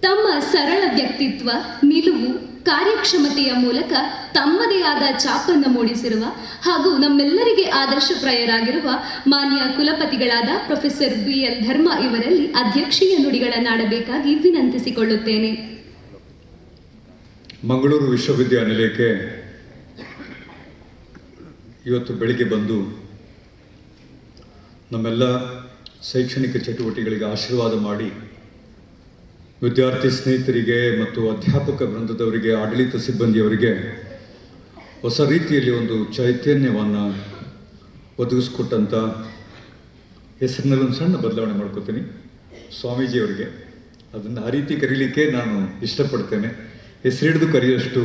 ತಮ್ಮ ಸರಳ ವ್ಯಕ್ತಿತ್ವ, ನಿಲುವು, ಕಾರ್ಯಕ್ಷಮತೆಯ ಮೂಲಕ ತಮ್ಮದೇ ಆದ ಛಾಪನ್ನು ಮೂಡಿಸಿರುವ ಹಾಗೂ ನಮ್ಮೆಲ್ಲರಿಗೆ ಆದರ್ಶಪ್ರಾಯರಾಗಿರುವ ಮಾನ್ಯ ಕುಲಪತಿಗಳಾದ ಪ್ರೊಫೆಸರ್ ಬಿ ಎಲ್ ಧರ್ಮ ಇವರಲ್ಲಿ ಅಧ್ಯಕ್ಷೀಯ ನುಡಿಗಳನ್ನಾಡಬೇಕಾಗಿ ವಿನಂತಿಸಿಕೊಳ್ಳುತ್ತೇನೆ. ಮಂಗಳೂರು ವಿಶ್ವವಿದ್ಯಾನಿಲಯಕ್ಕೆ ಇವತ್ತು ಬೆಳಿಗ್ಗೆ ಬಂದು ನಮ್ಮೆಲ್ಲ ಶೈಕ್ಷಣಿಕ ಚಟುವಟಿಕೆಗಳಿಗೆ ಆಶೀರ್ವಾದ ಮಾಡಿ ವಿದ್ಯಾರ್ಥಿ ಸ್ನೇಹಿತರಿಗೆ ಮತ್ತು ಅಧ್ಯಾಪಕ ವೃಂದದವರಿಗೆ, ಆಡಳಿತ ಸಿಬ್ಬಂದಿಯವರಿಗೆ ಹೊಸ ರೀತಿಯಲ್ಲಿ ಒಂದು ಚೈತನ್ಯವನ್ನು ಒದಗಿಸ್ಕೊಟ್ಟಂಥ ಹೆಸರಿನಲ್ಲಿ ಒಂದು ಸಣ್ಣ ಬದಲಾವಣೆ ಮಾಡ್ಕೋತೀನಿ. ಸ್ವಾಮೀಜಿಯವರಿಗೆ ಅದನ್ನು ಆ ರೀತಿ ಕರೀಲಿಕ್ಕೆ ನಾನು ಇಷ್ಟಪಡ್ತೇನೆ. ಹೆಸರಿಡಿದು ಕರೆಯುವಷ್ಟು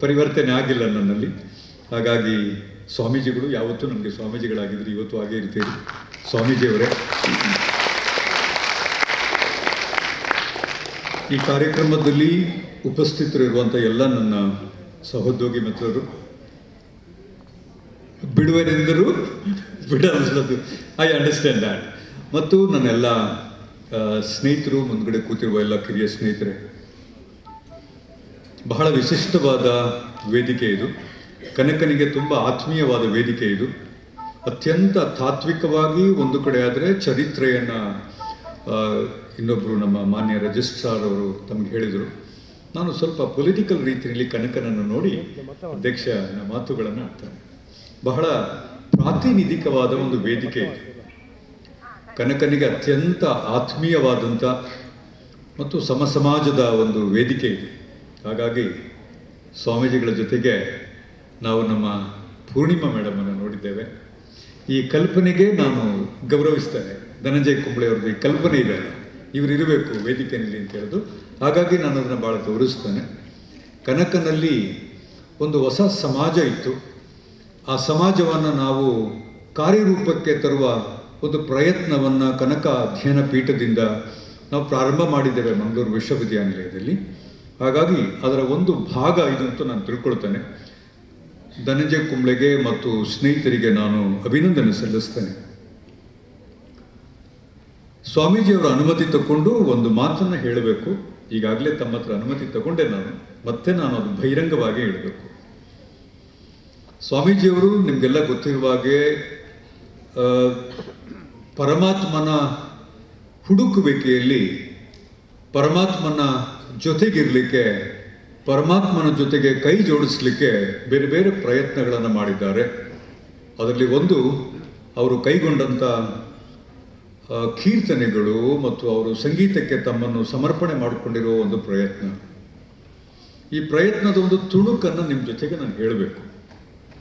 ಪರಿವರ್ತನೆ ಆಗಿಲ್ಲ ನನ್ನಲ್ಲಿ. ಹಾಗಾಗಿ ಸ್ವಾಮೀಜಿಗಳು, ಯಾವತ್ತೂ ನಮಗೆ ಸ್ವಾಮೀಜಿಗಳಾಗಿದ್ದರು ಇವತ್ತು ಹಾಗೆ ಇರ್ತೀರಿ. ಸ್ವಾಮೀಜಿಯವರೇ. ಈ ಕಾರ್ಯಕ್ರಮದಲ್ಲಿ ಉಪಸ್ಥಿತರಿರುವಂಥ ಎಲ್ಲ ನನ್ನ ಸಹೋದ್ಯೋಗಿ ಮಿತ್ರರು. ಬಿಡುವೆನೆಂದರೂ ಬಿಡಲು ಐ ಅಂಡರ್ಸ್ಟ್ಯಾಂಡ್ ದ್ಯಾಟ್ ಮತ್ತು ನನ್ನೆಲ್ಲ ಸ್ನೇಹಿತರು, ಮುಂದ್ಗಡೆ ಕೂತಿರುವ ಎಲ್ಲ ಕಿರಿಯ ಸ್ನೇಹಿತರೆ, ಬಹಳ ವಿಶಿಷ್ಟವಾದ ವೇದಿಕೆ ಇದು. ಕನಕನಿಗೆ ತುಂಬ ಆತ್ಮೀಯವಾದ ವೇದಿಕೆ ಇದು. ಅತ್ಯಂತ ತಾತ್ವಿಕವಾಗಿ ಒಂದು ಕಡೆ ಆದರೆ ಚರಿತ್ರೆಯನ್ನು ಇನ್ನೊಬ್ಬರು ನಮ್ಮ ಮಾನ್ಯ ರಿಜಿಸ್ಟ್ರಾರ್ ಅವರು ತಮಗೆ ಹೇಳಿದರು, ನಾನು ಸ್ವಲ್ಪ ಪೊಲಿಟಿಕಲ್ ರೀತಿಯಲ್ಲಿ ಕನಕನನ್ನು ನೋಡಿ ಅಧ್ಯಕ್ಷ ಮಾತುಗಳನ್ನು ಆಡ್ತಾನೆ ಬಹಳ ಪ್ರಾತಿನಿಧಿಕವಾದ ಒಂದು ವೇದಿಕೆ ಇದೆ. ಕನಕನಿಗೆ ಅತ್ಯಂತ ಆತ್ಮೀಯವಾದಂಥ ಮತ್ತು ಸಮಸಮಾಜದ ಒಂದು ವೇದಿಕೆ ಇದೆ. ಹಾಗಾಗಿ ಸ್ವಾಮೀಜಿಗಳ ಜೊತೆಗೆ ನಾವು ನಮ್ಮ ಪೂರ್ಣಿಮಾ ಮೇಡಮನ್ನು ನೋಡಿದ್ದೇವೆ. ಈ ಕಲ್ಪನೆಗೆ ನಾನು ಗೌರವಿಸ್ತೇನೆ. ಧನಂಜಯ ಕುಂಬಳೆ ಅವ್ರದ್ದು ಈ ಕಲ್ಪನೆ ಇದೆ ಇವರು ಇರಬೇಕು ವೇದಿಕೆಯಲ್ಲಿ ಅಂತ ಹೇಳೋದು ಹಾಗಾಗಿ ನಾನು ಅದನ್ನು ಭಾಳ ಗೌರವಿಸ್ತೇನೆ. ಕನಕನಲ್ಲಿ ಒಂದು ಹೊಸ ಸಮಾಜ ಇತ್ತು. ಆ ಸಮಾಜವನ್ನು ನಾವು ಕಾರ್ಯರೂಪಕ್ಕೆ ತರುವ ಒಂದು ಪ್ರಯತ್ನವನ್ನು ಕನಕ ಅಧ್ಯಯನ ಪೀಠದಿಂದ ನಾವು ಪ್ರಾರಂಭ ಮಾಡಿದ್ದೇವೆ ಮಂಗಳೂರು ವಿಶ್ವವಿದ್ಯಾನಿಲಯದಲ್ಲಿ. ಹಾಗಾಗಿ ಅದರ ಒಂದು ಭಾಗ ಇದು ಅಂತ ನಾನು ತಿಳ್ಕೊಳ್ತೇನೆ. ಧನಂಜಯ ಕುಂಬ್ಳೆಗೆ ಮತ್ತು ಸ್ನೇಹಿತರಿಗೆ ನಾನು ಅಭಿನಂದನೆ ಸಲ್ಲಿಸ್ತೇನೆ. ಸ್ವಾಮೀಜಿಯವರ ಅನುಮತಿ ತಗೊಂಡು ಒಂದು ಮಾತನ್ನು ಹೇಳಬೇಕು. ಈಗಾಗಲೇ ತಮ್ಮ ಹತ್ರ ಅನುಮತಿ ತಗೊಂಡೆ ನಾನು. ಮತ್ತೆ ನಾನು ಅದು ಬಹಿರಂಗವಾಗಿ ಹೇಳಬೇಕು. ಸ್ವಾಮೀಜಿಯವರು ನಿಮಗೆಲ್ಲ ಗೊತ್ತಿರುವ ಹಾಗೆ ಪರಮಾತ್ಮನ ಹುಡುಕುವಿಕೆಯಲ್ಲಿ ಪರಮಾತ್ಮನ ಜೊತೆಗಿರಲಿಕ್ಕೆ, ಪರಮಾತ್ಮನ ಜೊತೆಗೆ ಕೈ ಜೋಡಿಸಲಿಕ್ಕೆ ಬೇರೆ ಬೇರೆ ಪ್ರಯತ್ನಗಳನ್ನು ಮಾಡಿದ್ದಾರೆ. ಅದರಲ್ಲಿ ಒಂದು, ಅವರು ಕೈಗೊಂಡಂಥ ಕೀರ್ತನೆಗಳು ಮತ್ತು ಅವರು ಸಂಗೀತಕ್ಕೆ ತಮ್ಮನ್ನು ಸಮರ್ಪಣೆ ಮಾಡಿಕೊಂಡಿರೋ ಒಂದು ಪ್ರಯತ್ನ. ಈ ಪ್ರಯತ್ನದ ಒಂದು ತುಣುಕನ್ನು ನಿಮ್ಮ ಜೊತೆಗೆ ನಾನು ಹೇಳಬೇಕು.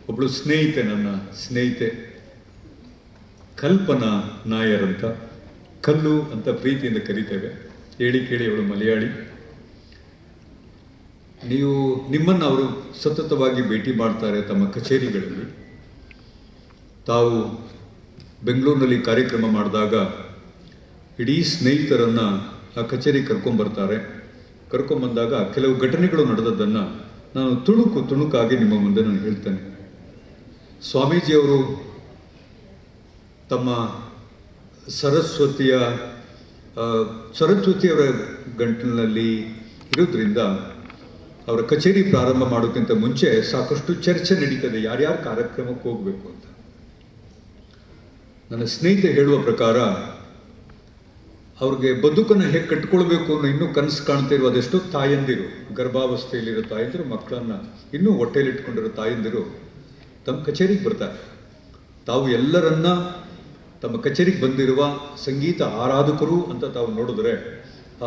ಒಬ್ಬಳು ಸ್ನೇಹಿತೆ ನನ್ನ ಸ್ನೇಹಿತೆ, ಕಲ್ಪನಾ ನಾಯರ್ ಅಂತ, ಕಲ್ಲು ಅಂತ ಪ್ರೀತಿಯಿಂದ ಕರಿತೇವೆ. ಹೇಳಿ ಕೇಳಿ ಅವಳು ಮಲಯಾಳಿ. ನೀವು ನಿಮ್ಮನ್ನು ಅವರು ಸತತವಾಗಿ ಭೇಟಿ ಮಾಡ್ತಾರೆ ತಮ್ಮ ಕಚೇರಿಗಳಲ್ಲಿ. ತಾವು ಬೆಂಗಳೂರಿನಲ್ಲಿ ಕಾರ್ಯಕ್ರಮ ಮಾಡಿದಾಗ ಇಡೀ ಸ್ನೇಹಿತರನ್ನು ಆ ಕಚೇರಿ ಕರ್ಕೊಂಬರ್ತಾರೆ. ಕರ್ಕೊಂಬಂದಾಗ ಕೆಲವು ಘಟನೆಗಳು ನಡೆದದ್ದನ್ನು ನಾನು ತುಣುಕು ತುಣುಕಾಗಿ ನಿಮ್ಮ ಮುಂದೆ ನಾನು ಹೇಳ್ತೇನೆ. ಸ್ವಾಮೀಜಿಯವರು ತಮ್ಮ ಸರಸ್ವತಿಯ ಸರಸ್ವತಿಯವರ ಗಂಟಲಿನಲ್ಲಿ ಇರೋದ್ರಿಂದ ಅವರ ಕಚೇರಿ ಪ್ರಾರಂಭ ಮಾಡೋಕ್ಕಿಂತ ಮುಂಚೆ ಸಾಕಷ್ಟು ಚರ್ಚೆ ನಡೀತದೆ. ಯಾರ್ಯಾರು ಕಾರ್ಯಕ್ರಮಕ್ಕೆ ಹೋಗಬೇಕು ಅಂತ. ನನ್ನ ಸ್ನೇಹಿತೆ ಹೇಳುವ ಪ್ರಕಾರ, ಅವ್ರಿಗೆ ಬದುಕನ್ನು ಹೇಗೆ ಕಟ್ಕೊಳ್ಬೇಕು ಅನ್ನೋ ಇನ್ನೂ ಕನಸು ಕಾಣ್ತಾ ಇರುವ ಅದೆಷ್ಟೋ ತಾಯಂದಿರು, ಗರ್ಭಾವಸ್ಥೆಯಲ್ಲಿರೋ ತಾಯಂದಿರು, ಮಕ್ಕಳನ್ನು ಇನ್ನೂ ಹೊಟ್ಟೆಯಲ್ಲಿಟ್ಕೊಂಡಿರೋ ತಾಯಂದಿರು ತಮ್ಮ ಕಚೇರಿಗೆ ಬರ್ತಾರೆ. ತಾವು ಎಲ್ಲರನ್ನ ತಮ್ಮ ಕಚೇರಿಗೆ ಬಂದಿರುವ ಸಂಗೀತ ಆರಾಧಕರು ಅಂತ ತಾವು ನೋಡಿದ್ರೆ,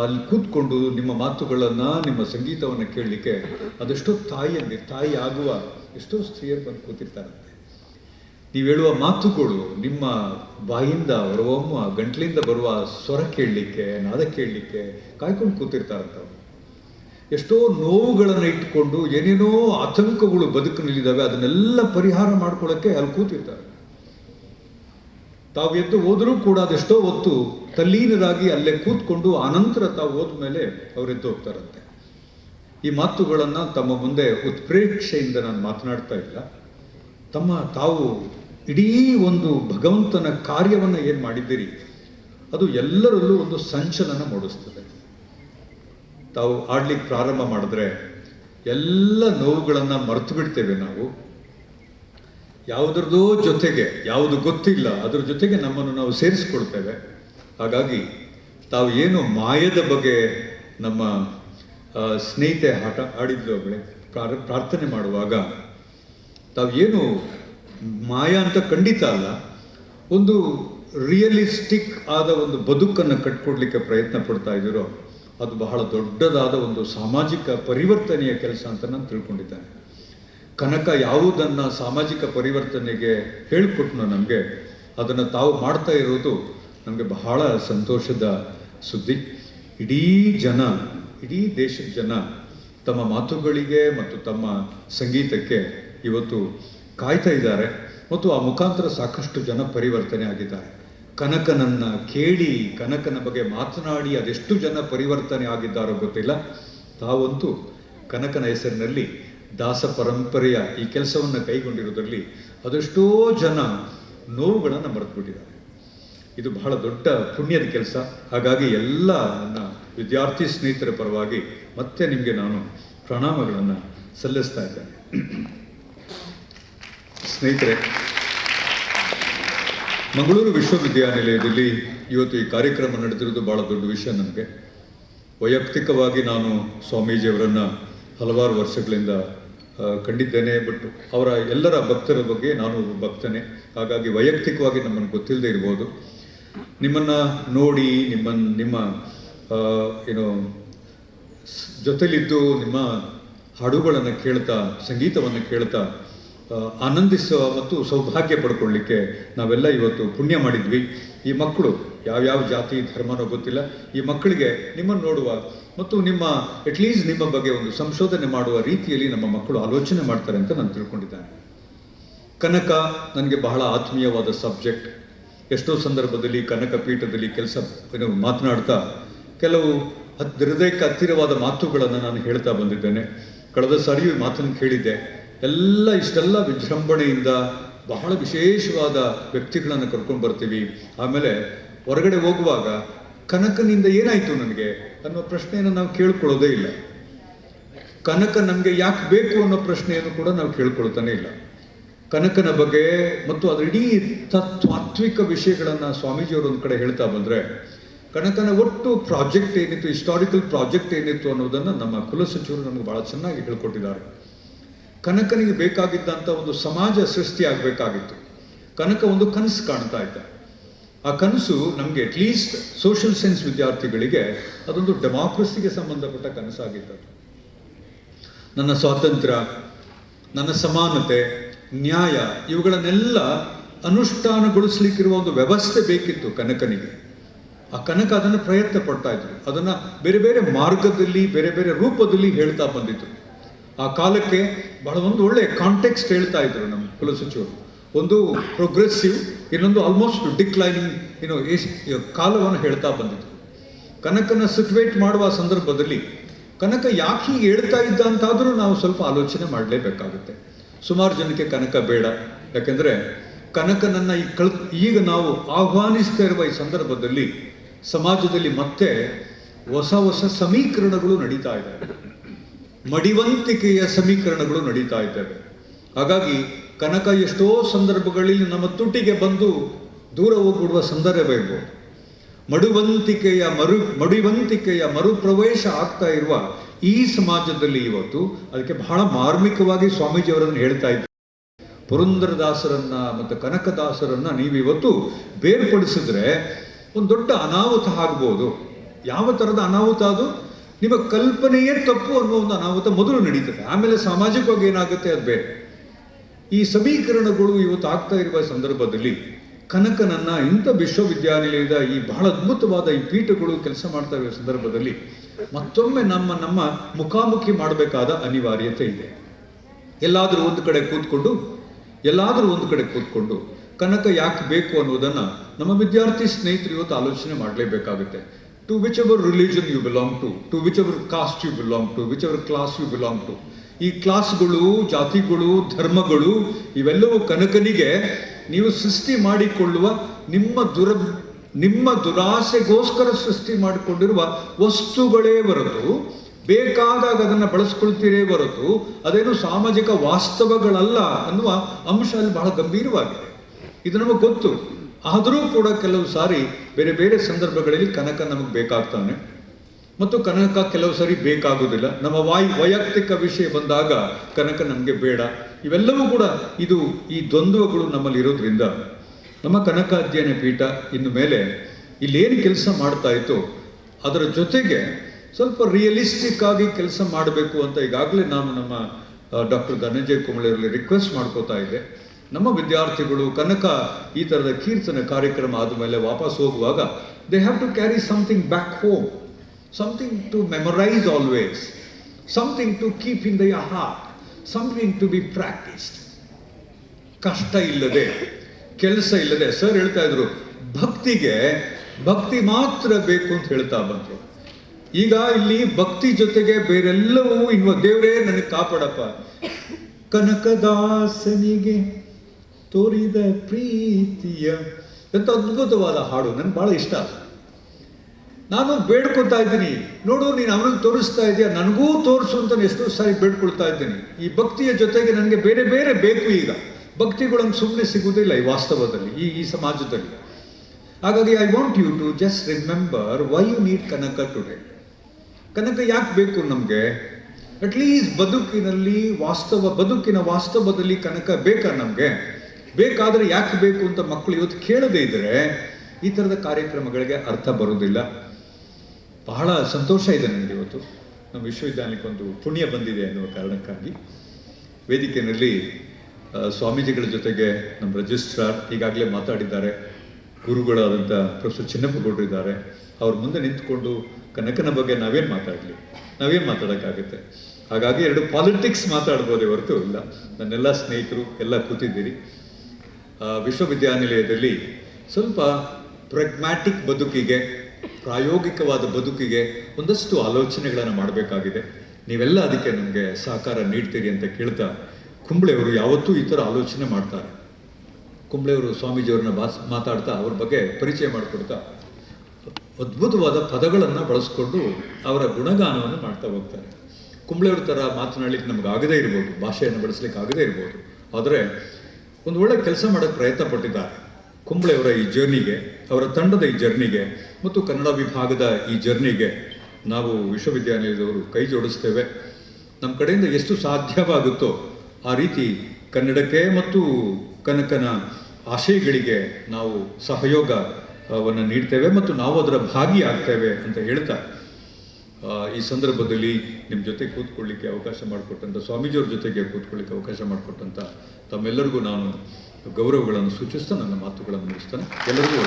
ಅಲ್ಲಿ ಕೂತ್ಕೊಂಡು ನಿಮ್ಮ ಮಾತುಗಳನ್ನು, ನಿಮ್ಮ ಸಂಗೀತವನ್ನು ಕೇಳಲಿಕ್ಕೆ ಅದೆಷ್ಟೋ ತಾಯಿಯಲ್ಲಿ ತಾಯಿ ಆಗುವ ಎಷ್ಟೋ ಸ್ತ್ರೀಯರು ಬಂದು ಕೂತಿರ್ತಾರಂತೆ. ನೀವು ಹೇಳುವ ಮಾತುಗಳು ನಿಮ್ಮ ಬಾಯಿಂದ ಬರುವ ಗಂಟ್ಲಿಂದ ಬರುವ ಸ್ವರ ಕೇಳಲಿಕ್ಕೆ, ನಾದ ಕೇಳಲಿಕ್ಕೆ ಕಾಯ್ಕೊಂಡು ಕೂತಿರ್ತಾರಂತವ್ರು ಎಷ್ಟೋ ನೋವುಗಳನ್ನು ಇಟ್ಟುಕೊಂಡು ಏನೇನೋ ಆತಂಕಗಳು ಬದುಕಿನಲ್ಲಿದ್ದಾವೆ ಅದನ್ನೆಲ್ಲ ಪರಿಹಾರ ಮಾಡ್ಕೊಳ್ಳೋಕ್ಕೆ ಅಲ್ಲಿ ಕೂತಿರ್ತಾರೆ. ತಾವು ಎದ್ದು ಹೋದರೂ ಕೂಡ ಅದೆಷ್ಟೋ ಹೊತ್ತು ತಲ್ಲೀನರಾಗಿ ಅಲ್ಲೇ ಕೂತ್ಕೊಂಡು ಆನಂತರ ತಾವು ಹೋದ್ಮೇಲೆ ಅವ್ರು ಎದ್ದು ಹೋಗ್ತಾರಂತೆ. ಈ ಮಾತುಗಳನ್ನು ತಮ್ಮ ಮುಂದೆ ಉತ್ಪ್ರೇಕ್ಷೆಯಿಂದ ನಾನು ಮಾತನಾಡ್ತಾ ಇಲ್ಲ. ತಮ್ಮ ತಾವು ಇಡೀ ಒಂದು ಭಗವಂತನ ಕಾರ್ಯವನ್ನು ಏನು ಮಾಡಿದ್ದೀರಿ? ಅದು ಎಲ್ಲರಲ್ಲೂ ಒಂದು ಸಂಚಲನ ಮೂಡಿಸ್ತದೆ. ತಾವು ಆಡ್ಲಿಕ್ಕೆ ಪ್ರಾರಂಭ ಮಾಡಿದ್ರೆ ಎಲ್ಲ ನೋವುಗಳನ್ನು ಮರೆತು ಬಿಡ್ತೇವೆ ನಾವು. ಯಾವುದ್ರದೋ ಜೊತೆಗೆ, ಯಾವುದು ಗೊತ್ತಿಲ್ಲ, ಅದ್ರ ಜೊತೆಗೆ ನಮ್ಮನ್ನು ನಾವು ಸೇರಿಸ್ಕೊಳ್ತೇವೆ. ಹಾಗಾಗಿ ತಾವು ಏನು ಮಾಯದ ಬಗ್ಗೆ ನಮ್ಮ ಸ್ನೇಹಿತೆ ಆಟ ಆಡಿದ್ಲು ಪ್ರಾರ್ಥನೆ ಮಾಡುವಾಗ ತಾವು ಏನು ಮಾಯ ಅಂತ ಖಂಡಿತ ಅಲ್ಲ, ಒಂದು ರಿಯಲಿಸ್ಟಿಕ್ ಆದ ಒಂದು ಬದುಕನ್ನು ಕಟ್ಕೊಡ್ಲಿಕ್ಕೆ ಪ್ರಯತ್ನ ಪಡ್ತಾ ಇದ್ದೀರೋ, ಅದು ಬಹಳ ದೊಡ್ಡದಾದ ಒಂದು ಸಾಮಾಜಿಕ ಪರಿವರ್ತನೆಯ ಕೆಲಸ ಅಂತ ನಾನು ತಿಳ್ಕೊಂಡಿದ್ದೇನೆ. ಕನಕ ಯಾವುದನ್ನು ಸಾಮಾಜಿಕ ಪರಿವರ್ತನೆಗೆ ಹೇಳಿಕೊಟ್ನೋ ನಮಗೆ, ಅದನ್ನು ತಾವು ಮಾಡ್ತಾ ಇರೋದು ನಮಗೆ ಬಹಳ ಸಂತೋಷದ ಸುದ್ದಿ. ಇಡೀ ಜನ, ಇಡೀ ದೇಶದ ಜನ ತಮ್ಮ ಮಾತುಗಳಿಗೆ ಮತ್ತು ತಮ್ಮ ಸಂಗೀತಕ್ಕೆ ಇವತ್ತು ಕಾಯ್ತಾ ಇದ್ದಾರೆ. ಮತ್ತು ಆ ಮುಖಾಂತರ ಸಾಕಷ್ಟು ಜನ ಪರಿವರ್ತನೆ ಆಗಿದ್ದಾರೆ. ಕನಕನನ್ನ ಕೇಳಿ, ಕನಕನ ಬಗ್ಗೆ ಮಾತನಾಡಿ ಅದೆಷ್ಟು ಜನ ಪರಿವರ್ತನೆ ಆಗಿದ್ದಾರೋ ಗೊತ್ತಿಲ್ಲ. ತಾವಂತೂ ಕನಕನ ಹೆಸರಿನಲ್ಲಿ ದಾಸ ಪರಂಪರೆಯ ಈ ಕೆಲಸವನ್ನು ಕೈಗೊಂಡಿರೋದರಲ್ಲಿ ಅದೆಷ್ಟೋ ಜನ ನೋವುಗಳನ್ನು ಮರೆತುಬಿಟ್ಟಿದ್ದಾರೆ. ಇದು ಬಹಳ ದೊಡ್ಡ ಪುಣ್ಯದ ಕೆಲಸ. ಹಾಗಾಗಿ ಎಲ್ಲ ನನ್ನ ವಿದ್ಯಾರ್ಥಿ ಸ್ನೇಹಿತರ ಪರವಾಗಿ ಮತ್ತೆ ನಿಮಗೆ ನಾನು ಪ್ರಣಾಮಗಳನ್ನು ಸಲ್ಲಿಸ್ತಾ ಇದ್ದೇನೆ. ಸ್ನೇಹಿತರೆ, ಮಂಗಳೂರು ವಿಶ್ವವಿದ್ಯಾನಿಲಯದಲ್ಲಿ ಇವತ್ತು ಈ ಕಾರ್ಯಕ್ರಮ ನಡೆದಿರೋದು ಬಹಳ ದೊಡ್ಡ ವಿಷಯ ನನಗೆ ವೈಯಕ್ತಿಕವಾಗಿ ನಾನು ಸ್ವಾಮೀಜಿಯವರನ್ನು ಹಲವಾರು ವರ್ಷಗಳಿಂದ ಕಂಡಿದ್ದೇನೆ, ಬಟ್ ಅವರ ಎಲ್ಲರ ಭಕ್ತರ ಬಗ್ಗೆ ನಾನು ಭಕ್ತನೇ. ಹಾಗಾಗಿ ವೈಯಕ್ತಿಕವಾಗಿ ನಮ್ಮನ್ನು ಗೊತ್ತಿಲ್ಲದೆ ಇರ್ಬೋದು. ನಿಮ್ಮನ್ನು ನೋಡಿ, ನಿಮ್ಮ ನಿಮ್ಮ ಏನು, ಜೊತೆಲಿದ್ದು ನಿಮ್ಮ ಹಾಡುಗಳನ್ನು ಕೇಳ್ತಾ, ಸಂಗೀತವನ್ನು ಕೇಳ್ತಾ ಆನಂದಿಸುವ ಮತ್ತು ಸೌಭಾಗ್ಯ ಪಡ್ಕೊಳ್ಳಿಕ್ಕೆ ನಾವೆಲ್ಲ ಇವತ್ತು ಪುಣ್ಯ ಮಾಡಿದ್ವಿ. ಈ ಮಕ್ಕಳು ಯಾವ್ಯಾವ ಜಾತಿ, ಧರ್ಮನೋ ಗೊತ್ತಿಲ್ಲ. ಈ ಮಕ್ಕಳಿಗೆ ನಿಮ್ಮನ್ನು ನೋಡುವ ಮತ್ತು ನಿಮ್ಮ ಅಟ್ಲೀಸ್ಟ್ ನಿಮ್ಮ ಬಗ್ಗೆ ಒಂದು ಸಂಶೋಧನೆ ಮಾಡುವ ರೀತಿಯಲ್ಲಿ ನಮ್ಮ ಮಕ್ಕಳು ಆಲೋಚನೆ ಮಾಡ್ತಾರೆ ಅಂತ ನಾನು ತಿಳ್ಕೊಂಡಿದ್ದೇನೆ. ಕನಕ ನನಗೆ ಬಹಳ ಆತ್ಮೀಯವಾದ ಸಬ್ಜೆಕ್ಟ್. ಎಷ್ಟೋ ಸಂದರ್ಭದಲ್ಲಿ ಕನಕ ಪೀಠದಲ್ಲಿ ಕೆಲಸ ಮಾತನಾಡ್ತಾ, ಕೆಲವು ಹೃದಯಕ್ಕೆ ಹತ್ತಿರವಾದ ಮಾತುಗಳನ್ನು ನಾನು ಹೇಳ್ತಾ ಬಂದಿದ್ದೇನೆ. ಕಳೆದ ಸಾರಿಯೂ ಮಾತನ್ನು ಕೇಳಿದ್ದೆ. ಎಲ್ಲ ಇಷ್ಟೆಲ್ಲ ವಿಜೃಂಭಣೆಯಿಂದ ಬಹಳ ವಿಶೇಷವಾದ ವ್ಯಕ್ತಿಗಳನ್ನು ಕರ್ಕೊಂಡು ಬರ್ತೀವಿ. ಆಮೇಲೆ ಹೊರಗಡೆ ಹೋಗುವಾಗ ಕನಕನಿಂದ ಏನಾಯಿತು ನನಗೆ ಅನ್ನೋ ಪ್ರಶ್ನೆಯನ್ನು ನಾವು ಕೇಳ್ಕೊಳ್ಳೋದೇ ಇಲ್ಲ. ಕನಕ ನಮಗೆ ಯಾಕೆ ಬೇಕು ಅನ್ನೋ ಪ್ರಶ್ನೆಯನ್ನು ಕೂಡ ನಾವು ಕೇಳ್ಕೊಳ್ತಾನೆ ಇಲ್ಲ. ಕನಕನ ಬಗ್ಗೆ ಮತ್ತು ಅದರ ಇಡೀ ತತ್ವಾತ್ವಿಕ ವಿಷಯಗಳನ್ನು ಸ್ವಾಮೀಜಿಯವರು ಒಂದು ಕಡೆ ಹೇಳ್ತಾ ಬಂದರೆ, ಕನಕನ ಒಟ್ಟು ಪ್ರಾಜೆಕ್ಟ್ ಏನಿತ್ತು ಹಿಸ್ಟಾರಿಕಲ್ ಪ್ರಾಜೆಕ್ಟ್ ಏನಿತ್ತು ಅನ್ನೋದನ್ನು ನಮ್ಮ ಕುಲಸಚಿವರು ನಮಗೆ ಭಾಳ ಚೆನ್ನಾಗಿ ಹೇಳ್ಕೊಟ್ಟಿದ್ದಾರೆ. ಕನಕನಿಗೆ ಬೇಕಾಗಿದ್ದಂಥ ಒಂದು ಸಮಾಜ ಸೃಷ್ಟಿಯಾಗಬೇಕಾಗಿತ್ತು ಕನಕ ಒಂದು ಕನಸು ಕಾಣ್ತಾ ಇದ್ದ. ಆ ಕನಸು ನಮಗೆ ಅಟ್ಲೀಸ್ಟ್ ಸೋಷಿಯಲ್ ಸೈನ್ಸ್ ವಿದ್ಯಾರ್ಥಿಗಳಿಗೆ ಅದೊಂದು ಡೆಮಾಕ್ರಸಿಗೆ ಸಂಬಂಧಪಟ್ಟ ಕನಸಾಗಿತ್ತು ನನ್ನ ಸ್ವಾತಂತ್ರ್ಯ, ನನ್ನ ಸಮಾನತೆ, ನ್ಯಾಯ ಇವುಗಳನ್ನೆಲ್ಲ ಅನುಷ್ಠಾನಗೊಳಿಸ್ಲಿಕ್ಕಿರುವ ಒಂದು ವ್ಯವಸ್ಥೆ ಬೇಕಿತ್ತು ಕನಕನಿಗೆ. ಆ ಕನಕ ಅದನ್ನು ಪ್ರಯತ್ನ ಪಡ್ತಾ ಇದ್ರು. ಅದನ್ನು ಬೇರೆ ಬೇರೆ ಮಾರ್ಗದಲ್ಲಿ, ಬೇರೆ ಬೇರೆ ರೂಪದಲ್ಲಿ ಹೇಳ್ತಾ ಬಂದಿದ್ರು. ಆ ಕಾಲಕ್ಕೆ ಬಹಳ ಒಂದು ಒಳ್ಳೆ ಕಾಂಟೆಕ್ಸ್ಟ್ ಹೇಳ್ತಾ ಇದ್ರು ನಮ್ಮ ಕುಲಸಚಿವರು ಒಂದು ಪ್ರೋಗ್ರೆಸಿವ್ ಇನ್ನೊಂದು ಆಲ್ಮೋಸ್ಟ್ ಡಿಕ್ಲೈನಿಂಗ್ ಏನೋ ಕಾಲವನ್ನು ಹೇಳ್ತಾ ಬಂದಿದ್ರು. ಕನಕನ ಸಿಚುವೇಟ್ ಮಾಡುವ ಸಂದರ್ಭದಲ್ಲಿ ಕನಕ ಯಾಕೆ ಹೀಗೆ ಹೇಳ್ತಾ ಇದ್ದ ಅಂತಾದರೂ ನಾವು ಸ್ವಲ್ಪ ಆಲೋಚನೆ ಮಾಡಲೇಬೇಕಾಗುತ್ತೆ. ಸುಮಾರು ಜನಕ್ಕೆ ಕನಕ ಬೇಡ. ಯಾಕೆಂದರೆ ಕನಕನನ್ನು ಈ ಕಳ್ ಈಗ ನಾವು ಆಹ್ವಾನಿಸ್ತಾ ಇರುವ ಈ ಸಂದರ್ಭದಲ್ಲಿ ಸಮಾಜದಲ್ಲಿ ಮತ್ತೆ ಹೊಸ ಹೊಸ ಸಮೀಕರಣಗಳು ನಡೀತಾ ಇದ್ದಾವೆ ಮಡಿವಂತಿಕೆಯ ಸಮೀಕರಣಗಳು ನಡೀತಾ ಇದ್ದಾವೆ. ಹಾಗಾಗಿ ಕನಕ ಎಷ್ಟೋ ಸಂದರ್ಭಗಳಲ್ಲಿ ನಮ್ಮ ತುಟಿಗೆ ಬಂದು ದೂರ ಹೋಗ್ಬಿಡುವ ಸಂದರ್ಭ ಇರ್ಬೋದು ಮಡುವಂತಿಕೆಯ ಮರು, ಮಡಿವಂತಿಕೆಯ ಮರುಪ್ರವೇಶ ಆಗ್ತಾ ಇರುವ ಈ ಸಮಾಜದಲ್ಲಿ ಇವತ್ತು ಅದಕ್ಕೆ ಬಹಳ ಮಾರ್ಮಿಕವಾಗಿ ಸ್ವಾಮೀಜಿಯವರನ್ನು ಹೇಳ್ತಾ ಇದ್ದಾರೆ ಪುರಂದರದಾಸರನ್ನ ಮತ್ತು ಕನಕದಾಸರನ್ನ ನೀವಿವತ್ತು ಬೇರ್ಪಡಿಸಿದ್ರೆ ಒಂದು ದೊಡ್ಡ ಅನಾಹುತ ಆಗ್ಬೋದು. ಯಾವ ಥರದ ಅನಾಹುತ ಅದು? ನಿಮ್ಮ ಕಲ್ಪನೆಯೇ ತಪ್ಪು ಅನ್ನುವ ಒಂದು ಅನಾಹುತ ಮೊದಲು ನಡೀತದೆ. ಆಮೇಲೆ ಸಾಮಾಜಿಕವಾಗಿ ಏನಾಗುತ್ತೆ ಅದು ಬೇರೆ. ಈ ಸಮೀಕರಣಗಳು ಇವತ್ತು ಆಗ್ತಾ ಇರುವ ಸಂದರ್ಭದಲ್ಲಿ ಕನಕನನ್ನ ಇಂಥ ವಿಶ್ವವಿದ್ಯಾನಿಲಯದ ಈ ಬಹಳ ಅದ್ಭುತವಾದ ಈ ಪೀಠಗಳು ಕೆಲಸ ಮಾಡ್ತಾ ಇರುವ ಸಂದರ್ಭದಲ್ಲಿ ಮತ್ತೊಮ್ಮೆ ನಮ್ಮ ನಮ್ಮ ಮುಖಾಮುಖಿ ಮಾಡಬೇಕಾದ ಅನಿವಾರ್ಯತೆ ಇದೆ. ಎಲ್ಲಾದರೂ ಒಂದು ಕಡೆ ಕೂತ್ಕೊಂಡು, ಎಲ್ಲಾದರೂ ಒಂದು ಕಡೆ ಕೂತ್ಕೊಂಡು ಕನಕ ಯಾಕೆ ಬೇಕು ಅನ್ನೋದನ್ನು ನಮ್ಮ ವಿದ್ಯಾರ್ಥಿ ಸ್ನೇಹಿತರು ಇವತ್ತು ಆಲೋಚನೆ ಮಾಡಲೇಬೇಕಾಗುತ್ತೆ. To whichever religion you you belong to to caste you caste you belong to you belong to ಈ ಕ್ಲಾಸ್ಗಳು ಜಾತಿಗಳು, ಧರ್ಮಗಳು ಇವೆಲ್ಲವೂ ಕನಕನಿಗೆ ನೀವು ಸೃಷ್ಟಿ ಮಾಡಿಕೊಳ್ಳುವ ನಿಮ್ಮ ದುರ, ನಿಮ್ಮ ದುರಾಸೆಗೋಸ್ಕರ ಸೃಷ್ಟಿ ಮಾಡಿಕೊಂಡಿರುವ ವಸ್ತುಗಳೇ ಹೊರತು, ಬೇಕಾದಾಗ ಅದನ್ನು ಬಳಸ್ಕೊಳ್ತೀರೇ ಹೊರತು, ಅದೇನು ಸಾಮಾಜಿಕ ವಾಸ್ತವಗಳಲ್ಲ ಅನ್ನುವ ಅಂಶ ಅಲ್ಲಿ ಬಹಳ ಗಂಭೀರವಾಗಿದೆ. ಇದು ನಮಗೆ ಗೊತ್ತು. ಆದರೂ ಕೂಡ ಕೆಲವು ಸಾರಿ ಬೇರೆ ಬೇರೆ ಸಂದರ್ಭಗಳಲ್ಲಿ ಕನಕ ನಮಗೆ ಬೇಕಾಗ್ತಾನೆ. ಮತ್ತು ಕನಕ ಕೆಲವು ಸಾರಿ ಬೇಕಾಗುವುದಿಲ್ಲ ನಮ್ಮ ವಾಯು, ವೈಯಕ್ತಿಕ ವಿಷಯ ಬಂದಾಗ ಕನಕ ನಮಗೆ ಬೇಡ. ಇವೆಲ್ಲವೂ ಕೂಡ ಇದು ಈ ದ್ವಂದ್ವಗಳು ನಮ್ಮಲ್ಲಿ ಇರೋದ್ರಿಂದ ನಮ್ಮ ಕನಕ ಅಧ್ಯಯನ ಪೀಠ ಇನ್ನು ಮೇಲೆ ಇಲ್ಲೇನು ಕೆಲಸ ಮಾಡ್ತಾ ಇತ್ತು, ಅದರ ಜೊತೆಗೆ ಸ್ವಲ್ಪ ರಿಯಲಿಸ್ಟಿಕ್ ಆಗಿ ಕೆಲಸ ಮಾಡಬೇಕು ಅಂತ ಈಗಾಗಲೇ ನಾನು ನಮ್ಮ ಡಾಕ್ಟರ್ ಧನಂಜಯ ಕುಮಳಿಯವರಲ್ಲಿ ರಿಕ್ವೆಸ್ಟ್ ಮಾಡ್ಕೋತಾ ಇದ್ದೆ. ನಮ್ಮ ವಿದ್ಯಾರ್ಥಿಗಳು ಕನಕ ಈ ಥರದ ಕೀರ್ತನ ಕಾರ್ಯಕ್ರಮ ಆದಮೇಲೆ ವಾಪಸ್ ಹೋಗುವಾಗ they have to carry something back home something to memorize always, something to keep in their heart something to be practiced. ಕಷ್ಟ ಇಲ್ಲದೆ ಕೆಲಸ ಇಲ್ಲದೆ ಸರ್ ಹೇಳ್ತಾ ಇದ್ರು ಭಕ್ತಿಗೆ ಭಕ್ತಿ ಮಾತ್ರ ಬೇಕು ಅಂತ ಹೇಳ್ತಾ ಬಂದ್ರು ಈಗ ಇಲ್ಲಿ ಭಕ್ತಿ ಜೊತೆಗೆ ಬೇರೆಲ್ಲವೂ ಇನ್ನು ದೇವರೇ ನನಗೆ ಕಾಪಾಡಪ್ಪ ಕನಕದಾಸನಿಗೆ ತೋರಿದ ಪ್ರೀತಿಯ ಎಂತ ಅದ್ಭುತವಾದ ಹಾಡು ನನಗೆ ಬಹಳ ಇಷ್ಟ. ನಾನು ಬೇಡ್ಕೊತಾ ಇದ್ದೀನಿ. ನೋಡು, ನೀನು ಅವನಿಗೆ ತೋರಿಸ್ತಾ ಇದೆಯಾ, ನನಗೂ ತೋರಿಸು ಅಂತ ಎಷ್ಟೋ ಸಾರಿ ಬೇಡ್ಕೊಳ್ತಾ ಇದ್ದೀನಿ. ಈ ಭಕ್ತಿಯ ಜೊತೆಗೆ ನನಗೆ ಬೇರೆ ಬೇರೆ ಬೇಕು ಈಗ. ಭಕ್ತಿಗಳಂಗೆ ಸುಮ್ಮನೆ ಸಿಗುವುದಿಲ್ಲ ಈ ವಾಸ್ತವದಲ್ಲಿ, ಈ ಈ ಸಮಾಜದಲ್ಲಿ. ಹಾಗಾಗಿ I want you to just remember why you need Kanaka today Kanaka ಯಾಕೆ ಬೇಕು ನಮಗೆ? ಅಟ್ಲೀಸ್ಟ್ ಬದುಕಿನಲ್ಲಿ ವಾಸ್ತವ, ಬದುಕಿನ ವಾಸ್ತವದಲ್ಲಿ ಕನಕ ಬೇಕಾ ನಮಗೆ? ಬೇಕಾದರೆ ಯಾಕೆ ಬೇಕು ಅಂತ ಮಕ್ಕಳು ಇವತ್ತು ಕೇಳದೇ ಇದ್ದರೆ ಈ ಥರದ ಕಾರ್ಯಕ್ರಮಗಳಿಗೆ ಅರ್ಥ ಬರೋದಿಲ್ಲ ಬಹಳ ಸಂತೋಷ ಇದೆ ನನಗೆ ಇವತ್ತು. ನಮ್ಮ ವಿಶ್ವವಿದ್ಯಾಲಯಕ್ಕೆ ಒಂದು ಪುಣ್ಯ ಬಂದಿದೆ ಅನ್ನುವ ಕಾರಣಕ್ಕಾಗಿ. ವೇದಿಕೆಯಲ್ಲಿ ಸ್ವಾಮೀಜಿಗಳ ಜೊತೆಗೆ ನಮ್ಮ ರಿಜಿಸ್ಟ್ರಾರ್ ಈಗಾಗಲೇ ಮಾತಾಡಿದ್ದಾರೆ. ಗುರುಗಳಾದಂಥ ಪ್ರೊಫೆಸರ್ ಚಿನ್ನಪ್ಪಗೌಡರು ಇದ್ದಾರೆ. ಅವ್ರ ಮುಂದೆ ನಿಂತ್ಕೊಂಡು ಕನಕನ ಬಗ್ಗೆ ನಾವೇನು ಮಾತಾಡಲಿ? ನಾವೇನು ಮಾತಾಡೋಕ್ಕಾಗುತ್ತೆ? ಹಾಗಾಗಿ ಎರಡು ಪಾಲಿಟಿಕ್ಸ್ ಮಾತಾಡ್ಬೋದೇ ಹೊರತು ಇಲ್ಲ. ನನ್ನೆಲ್ಲ ಸ್ನೇಹಿತರು ಎಲ್ಲ ಕೂತಿದ್ದೀರಿ. ವಿಶ್ವವಿದ್ಯಾನಿಲಯದಲ್ಲಿ ಸ್ವಲ್ಪ ಪ್ರಗ್ಮ್ಯಾಟಿಕ್ ಬದುಕಿಗೆ, ಪ್ರಾಯೋಗಿಕವಾದ ಬದುಕಿಗೆ ಒಂದಷ್ಟು ಆಲೋಚನೆಗಳನ್ನು ಮಾಡಬೇಕಾಗಿದೆ. ನೀವೆಲ್ಲ ಅದಕ್ಕೆ ನಮಗೆ ಸಹಕಾರ ನೀಡ್ತೀರಿ ಅಂತ ಕೇಳ್ತಾ ಕುಂಬಳೆಯವರು ಯಾವತ್ತೂ ಈ ಥರ ಆಲೋಚನೆ ಮಾಡ್ತಾರೆ. ಕುಂಬಳೆಯವರು ಸ್ವಾಮೀಜಿಯವ್ರನ್ನ ಬಾಸ್, ಮಾತಾಡ್ತಾ ಅವ್ರ ಬಗ್ಗೆ ಪರಿಚಯ ಮಾಡಿಕೊಡ್ತಾ ಅದ್ಭುತವಾದ ಪದಗಳನ್ನು ಬಳಸ್ಕೊಂಡು ಅವರ ಗುಣಗಾನವನ್ನು ಮಾಡ್ತಾ ಹೋಗ್ತಾರೆ. ಕುಂಬಳೆಯವ್ರ ಥರ ಮಾತನಾಡಲಿಕ್ಕೆ ನಮ್ಗೆ ಆಗದೇ ಇರ್ಬೋದು, ಭಾಷೆಯನ್ನು ಬಳಸಲಿಕ್ಕೆ ಆಗದೇ ಇರ್ಬೋದು. ಆದರೆ ಒಂದು ಒಳ್ಳೆ ಕೆಲಸ ಮಾಡೋಕ್ಕೆ ಪ್ರಯತ್ನ ಪಟ್ಟಿದ್ದಾರೆ. ಕುಂಬಳೆಯವರ ಈ ಜರ್ನಿಗೆ, ಅವರ ತಂಡದ ಈ ಜರ್ನಿಗೆ ಮತ್ತು ಕನ್ನಡ ವಿಭಾಗದ ಈ ಜರ್ನಿಗೆ ನಾವು ವಿಶ್ವವಿದ್ಯಾನಿಲಯದವರು ಕೈ ಜೋಡಿಸ್ತೇವೆ. ನಮ್ಮ ಕಡೆಯಿಂದ ಎಷ್ಟು ಸಾಧ್ಯವಾಗುತ್ತೋ ಆ ರೀತಿ ಕನ್ನಡಕ್ಕೆ ಮತ್ತು ಕನಕನ ಆಶಯಗಳಿಗೆ ನಾವು ಸಹಯೋಗವನ್ನು ನೀಡ್ತೇವೆ ಮತ್ತು ನಾವು ಅದರ ಭಾಗಿಯಾಗ್ತೇವೆ ಅಂತ ಹೇಳ್ತಾ ಈ ಸಂದರ್ಭದಲ್ಲಿ ನಿಮ್ಮ ಜೊತೆ ಕೂತ್ಕೊಳ್ಳಿಕ್ಕೆ ಅವಕಾಶ ಮಾಡಿಕೊಟ್ಟಂಥ ಸ್ವಾಮೀಜಿಯವ್ರ ಜೊತೆಗೆ ಕೂತ್ಕೊಳ್ಳಿಕ್ಕೆ ಅವಕಾಶ ಮಾಡಿಕೊಟ್ಟಂಥ ತಮ್ಮೆಲ್ಲರಿಗೂ ನಾನು ಗೌರವಗಳನ್ನು ಸೂಚಿಸ್ತಾ ನನ್ನ ಮಾತುಗಳನ್ನು ಮುಗಿಸ್ತಾನೆ. ಎಲ್ಲರಿಗೂ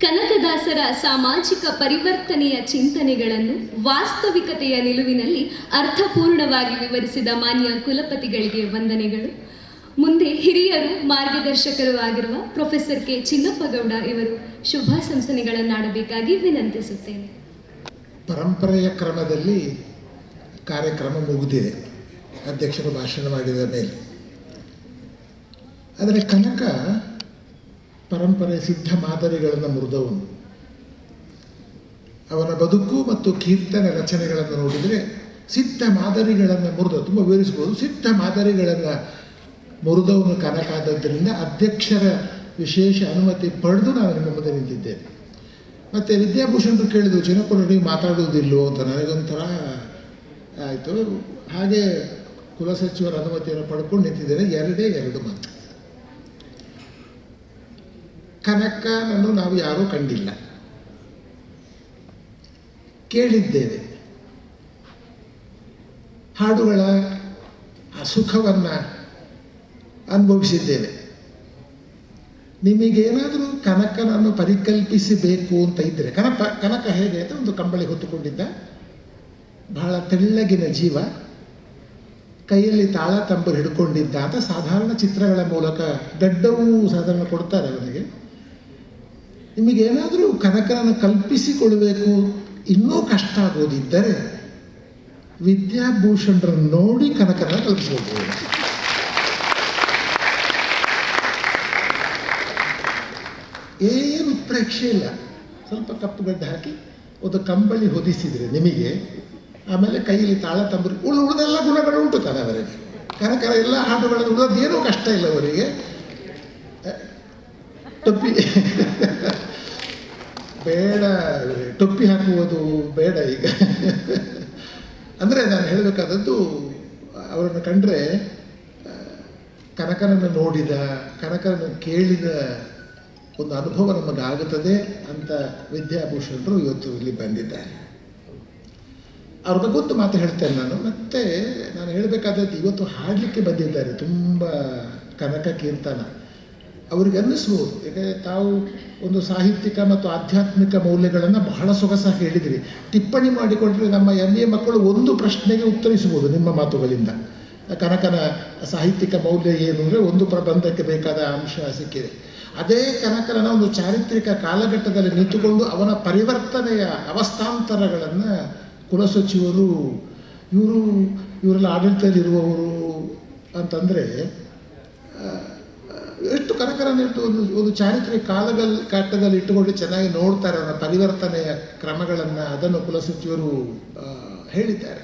ಕನಕದಾಸರ ಸಾಮಾಜಿಕ ಪರಿವರ್ತನೆಯ ಚಿಂತನೆಗಳನ್ನು ವಾಸ್ತವಿಕತೆಯ ನಿಲುವಿನಲ್ಲಿ ಅರ್ಥಪೂರ್ಣವಾಗಿ ವಿವರಿಸಿದ ಮಾನ್ಯ ಕುಲಪತಿಗಳಿಗೆ ವಂದನೆಗಳು. ಮುಂದೆ ಹಿರಿಯರು ಮಾರ್ಗದರ್ಶಕರು ಆಗಿರುವ ಪ್ರೊಫೆಸರ್ ಕೆ ಚಿನ್ನಪ್ಪಗೌಡ ಇವರು ಶುಭಾಶಂಸನೆಗಳನ್ನಾಡಬೇಕಾಗಿ ವಿನಂತಿಸುತ್ತೇನೆ. ಪರಂಪರೆಯ ಕ್ರಮದಲ್ಲಿ ಕಾರ್ಯಕ್ರಮ ಮುಗಿದಿದೆ. ಅಧ್ಯಕ್ಷರು ಭಾಷಣ ಮಾಡಿದ ಮೇಲೆ. ಆದರೆ ಕನಕ ಪರಂಪರೆ ಸಿದ್ಧ ಮಾದರಿಗಳನ್ನು ಮುರಿದವನು. ಅವನ ಬದುಕು ಮತ್ತು ಕೀರ್ತನೆ ರಚನೆಗಳನ್ನು ನೋಡಿದರೆ ಸಿದ್ಧ ಮಾದರಿಗಳನ್ನು ಮುರಿದ, ತುಂಬ ವಿವರಿಸ್ಬೋದು ಸಿದ್ಧ ಮಾದರಿಗಳನ್ನು ಮುರಿದವನು ಕನಕ ಆದದ್ದರಿಂದ ಅಧ್ಯಕ್ಷರ ವಿಶೇಷ ಅನುಮತಿ ಪಡೆದು ನಾನು ನಿಮ್ಮ ಮುಂದೆ ನಿಂತಿದ್ದೇನೆ ಮತ್ತು ವಿದ್ಯಾಭೂಷಣರು ಕೇಳಿದ್ರು ಚಿನ್ನಪ್ಪರು ನೀವು ಮಾತಾಡುವುದಿಲ್ಲೋ ಅಂತ ನನಗೊಂಥರ ಆಯಿತು. ಹಾಗೆ ಕುಲಸಚಿವರ ಅನುಮತಿಯನ್ನು ಪಡ್ಕೊಂಡು ನಿಂತಿದ್ದೇನೆ, ಎರಡೇ ಎರಡು ಮಾತು ಕನಕನನ್ನು ನಾವು ಯಾರೂ ಕಂಡಿಲ್ಲ. ಕೇಳಿದ್ದೇವೆ. ಹಾಡುಗಳ ಆ ಸುಖವನ್ನು ಅನುಭವಿಸಿದ್ದೇವೆ. ನಿಮಗೇನಾದರೂ ಕನಕನನ್ನು ಪರಿಕಲ್ಪಿಸಬೇಕು ಅಂತ ಇದ್ದರೆ ಕನಕ ಕನಕ ಹೇಗೆ ಅಂತ ಒಂದು ಕಂಬಳಿ ಹೊತ್ತುಕೊಂಡಿದ್ದ. ಬಹಳ ತೆಳ್ಳಗಿನ ಜೀವ, ಕೈಯಲ್ಲಿ ತಾಳ ತಂಬರು ಹಿಡ್ಕೊಂಡಿದ್ದ ಅಂತ ಸಾಧಾರಣ ಚಿತ್ರಗಳ ಮೂಲಕ ದಡ್ಡವೂ ಸಾಧಾರಣ ಕೊಡ್ತಾರೆ ಅವನಿಗೆ ನಿಮಗೇನಾದರೂ ಕನಕನನ್ನು ಕಲ್ಪಿಸಿಕೊಳ್ಬೇಕು, ಇನ್ನೂ ಕಷ್ಟ ಆಗೋದಿದ್ದರೆ ವಿದ್ಯಾಭೂಷಣರನ್ನು ನೋಡಿ ಕನಕನ ಕಲ್ಪಿಸ್ಬೋದು. ಏನು ಪ್ರೇಕ್ಷೆ ಇಲ್ಲ. ಸ್ವಲ್ಪ ಕಪ್ಪು ಗಡ್ಡೆ ಹಾಕಿ ಒಂದು ಕಂಬಳಿ ಹೊದಿಸಿದರೆ ನಿಮಗೆ, ಆಮೇಲೆ ಕೈಯಲ್ಲಿ ತಾಳ ತಂಬರಿ, ಉಳು ಉಳಿದೆಲ್ಲ ಗುಣಗಳು ಉಂಟು ತಾನೆ ಅವರಿಗೆ ಕನಕರ ಎಲ್ಲ ಹಾಡುಗಳನ್ನು ಉಳಿದದ್ದೇನೂ ಕಷ್ಟ ಇಲ್ಲ ಅವರಿಗೆ. ಟೊಪ್ಪಿ ಬೇಡ ಟೊಪ್ಪಿ ಹಾಕುವುದು ಬೇಡ ಈಗ. ಅಂದರೆ ನಾನು ಹೇಳಬೇಕಾದದ್ದು, ಅವರನ್ನು ಕಂಡ್ರೆ ಕನಕನನ್ನು ನೋಡಿದ, ಕನಕನನ್ನು ಕೇಳಿದ ಒಂದು ಅನುಭವ ನಮಗಾಗುತ್ತದೆ ಅಂತ ವಿದ್ಯಾಭೂಷಣರು ಇವತ್ತು ಇಲ್ಲಿ ಬಂದಿದ್ದಾರೆ. ಅವ್ರ ಗೊತ್ತು ಮಾತು ಹೇಳ್ತೇನೆ ನಾನು. ಮತ್ತೆ ನಾನು ಹೇಳಬೇಕಾದದ್ದು ಇವತ್ತು ಹಾಡಲಿಕ್ಕೆ ಬಂದಿದ್ದಾರೆ ತುಂಬ ಕನಕ ಕೀರ್ತನ. ಅವರಿಗೆ ಅನ್ನಿಸ್ಬೋದು. ಯಾಕಂದರೆ ತಾವು ಒಂದು ಸಾಹಿತ್ಯಿಕ ಮತ್ತು ಆಧ್ಯಾತ್ಮಿಕ ಮೌಲ್ಯಗಳನ್ನು ಬಹಳ ಸೊಗಸಾಗಿ ಹೇಳಿದಿರಿ. ಟಿಪ್ಪಣಿ ಮಾಡಿಕೊಂಡ್ರೆ ನಮ್ಮ ಎಂ ಎ ಮಕ್ಕಳು ಒಂದು ಪ್ರಶ್ನೆಗೆ ಉತ್ತರಿಸ್ಬೋದು ನಿಮ್ಮ ಮಾತುಗಳಿಂದ. ಕನಕನ ಸಾಹಿತ್ಯಿಕ ಮೌಲ್ಯ ಏನು ಅಂದರೆ ಒಂದು ಪ್ರಬಂಧಕ್ಕೆ ಬೇಕಾದ ಅಂಶ ಸಿಕ್ಕಿದೆ. ಅದೇ ಕನಕನ ಒಂದು ಚಾರಿತ್ರಿಕ ಕಾಲಘಟ್ಟದಲ್ಲಿ ನಿಂತುಕೊಂಡು ಅವನ ಪರಿವರ್ತನೆಯ ಅವಸ್ಥಾಂತರಗಳನ್ನು ಕುಲಸಚಿವರು, ಇವರು, ಇವರೆಲ್ಲ ಆಡಳಿತದಲ್ಲಿರುವವರು ಅಂತಂದರೆ ಎಷ್ಟು ಕನಕರನ್ನು ಇಟ್ಟು ಒಂದು ಒಂದು ಚಾರಿತ್ರಿಕ ಕಾಲಗಲ್ ಕಟ್ಟದಲ್ಲಿ ಇಟ್ಟುಕೊಂಡು ಚೆನ್ನಾಗಿ ನೋಡ್ತಾರೆ ಅವರ ಪರಿವರ್ತನೆಯ ಕ್ರಮಗಳನ್ನು ಅದನ್ನು ಕುಲಸಚಿವರು ಹೇಳಿದ್ದಾರೆ.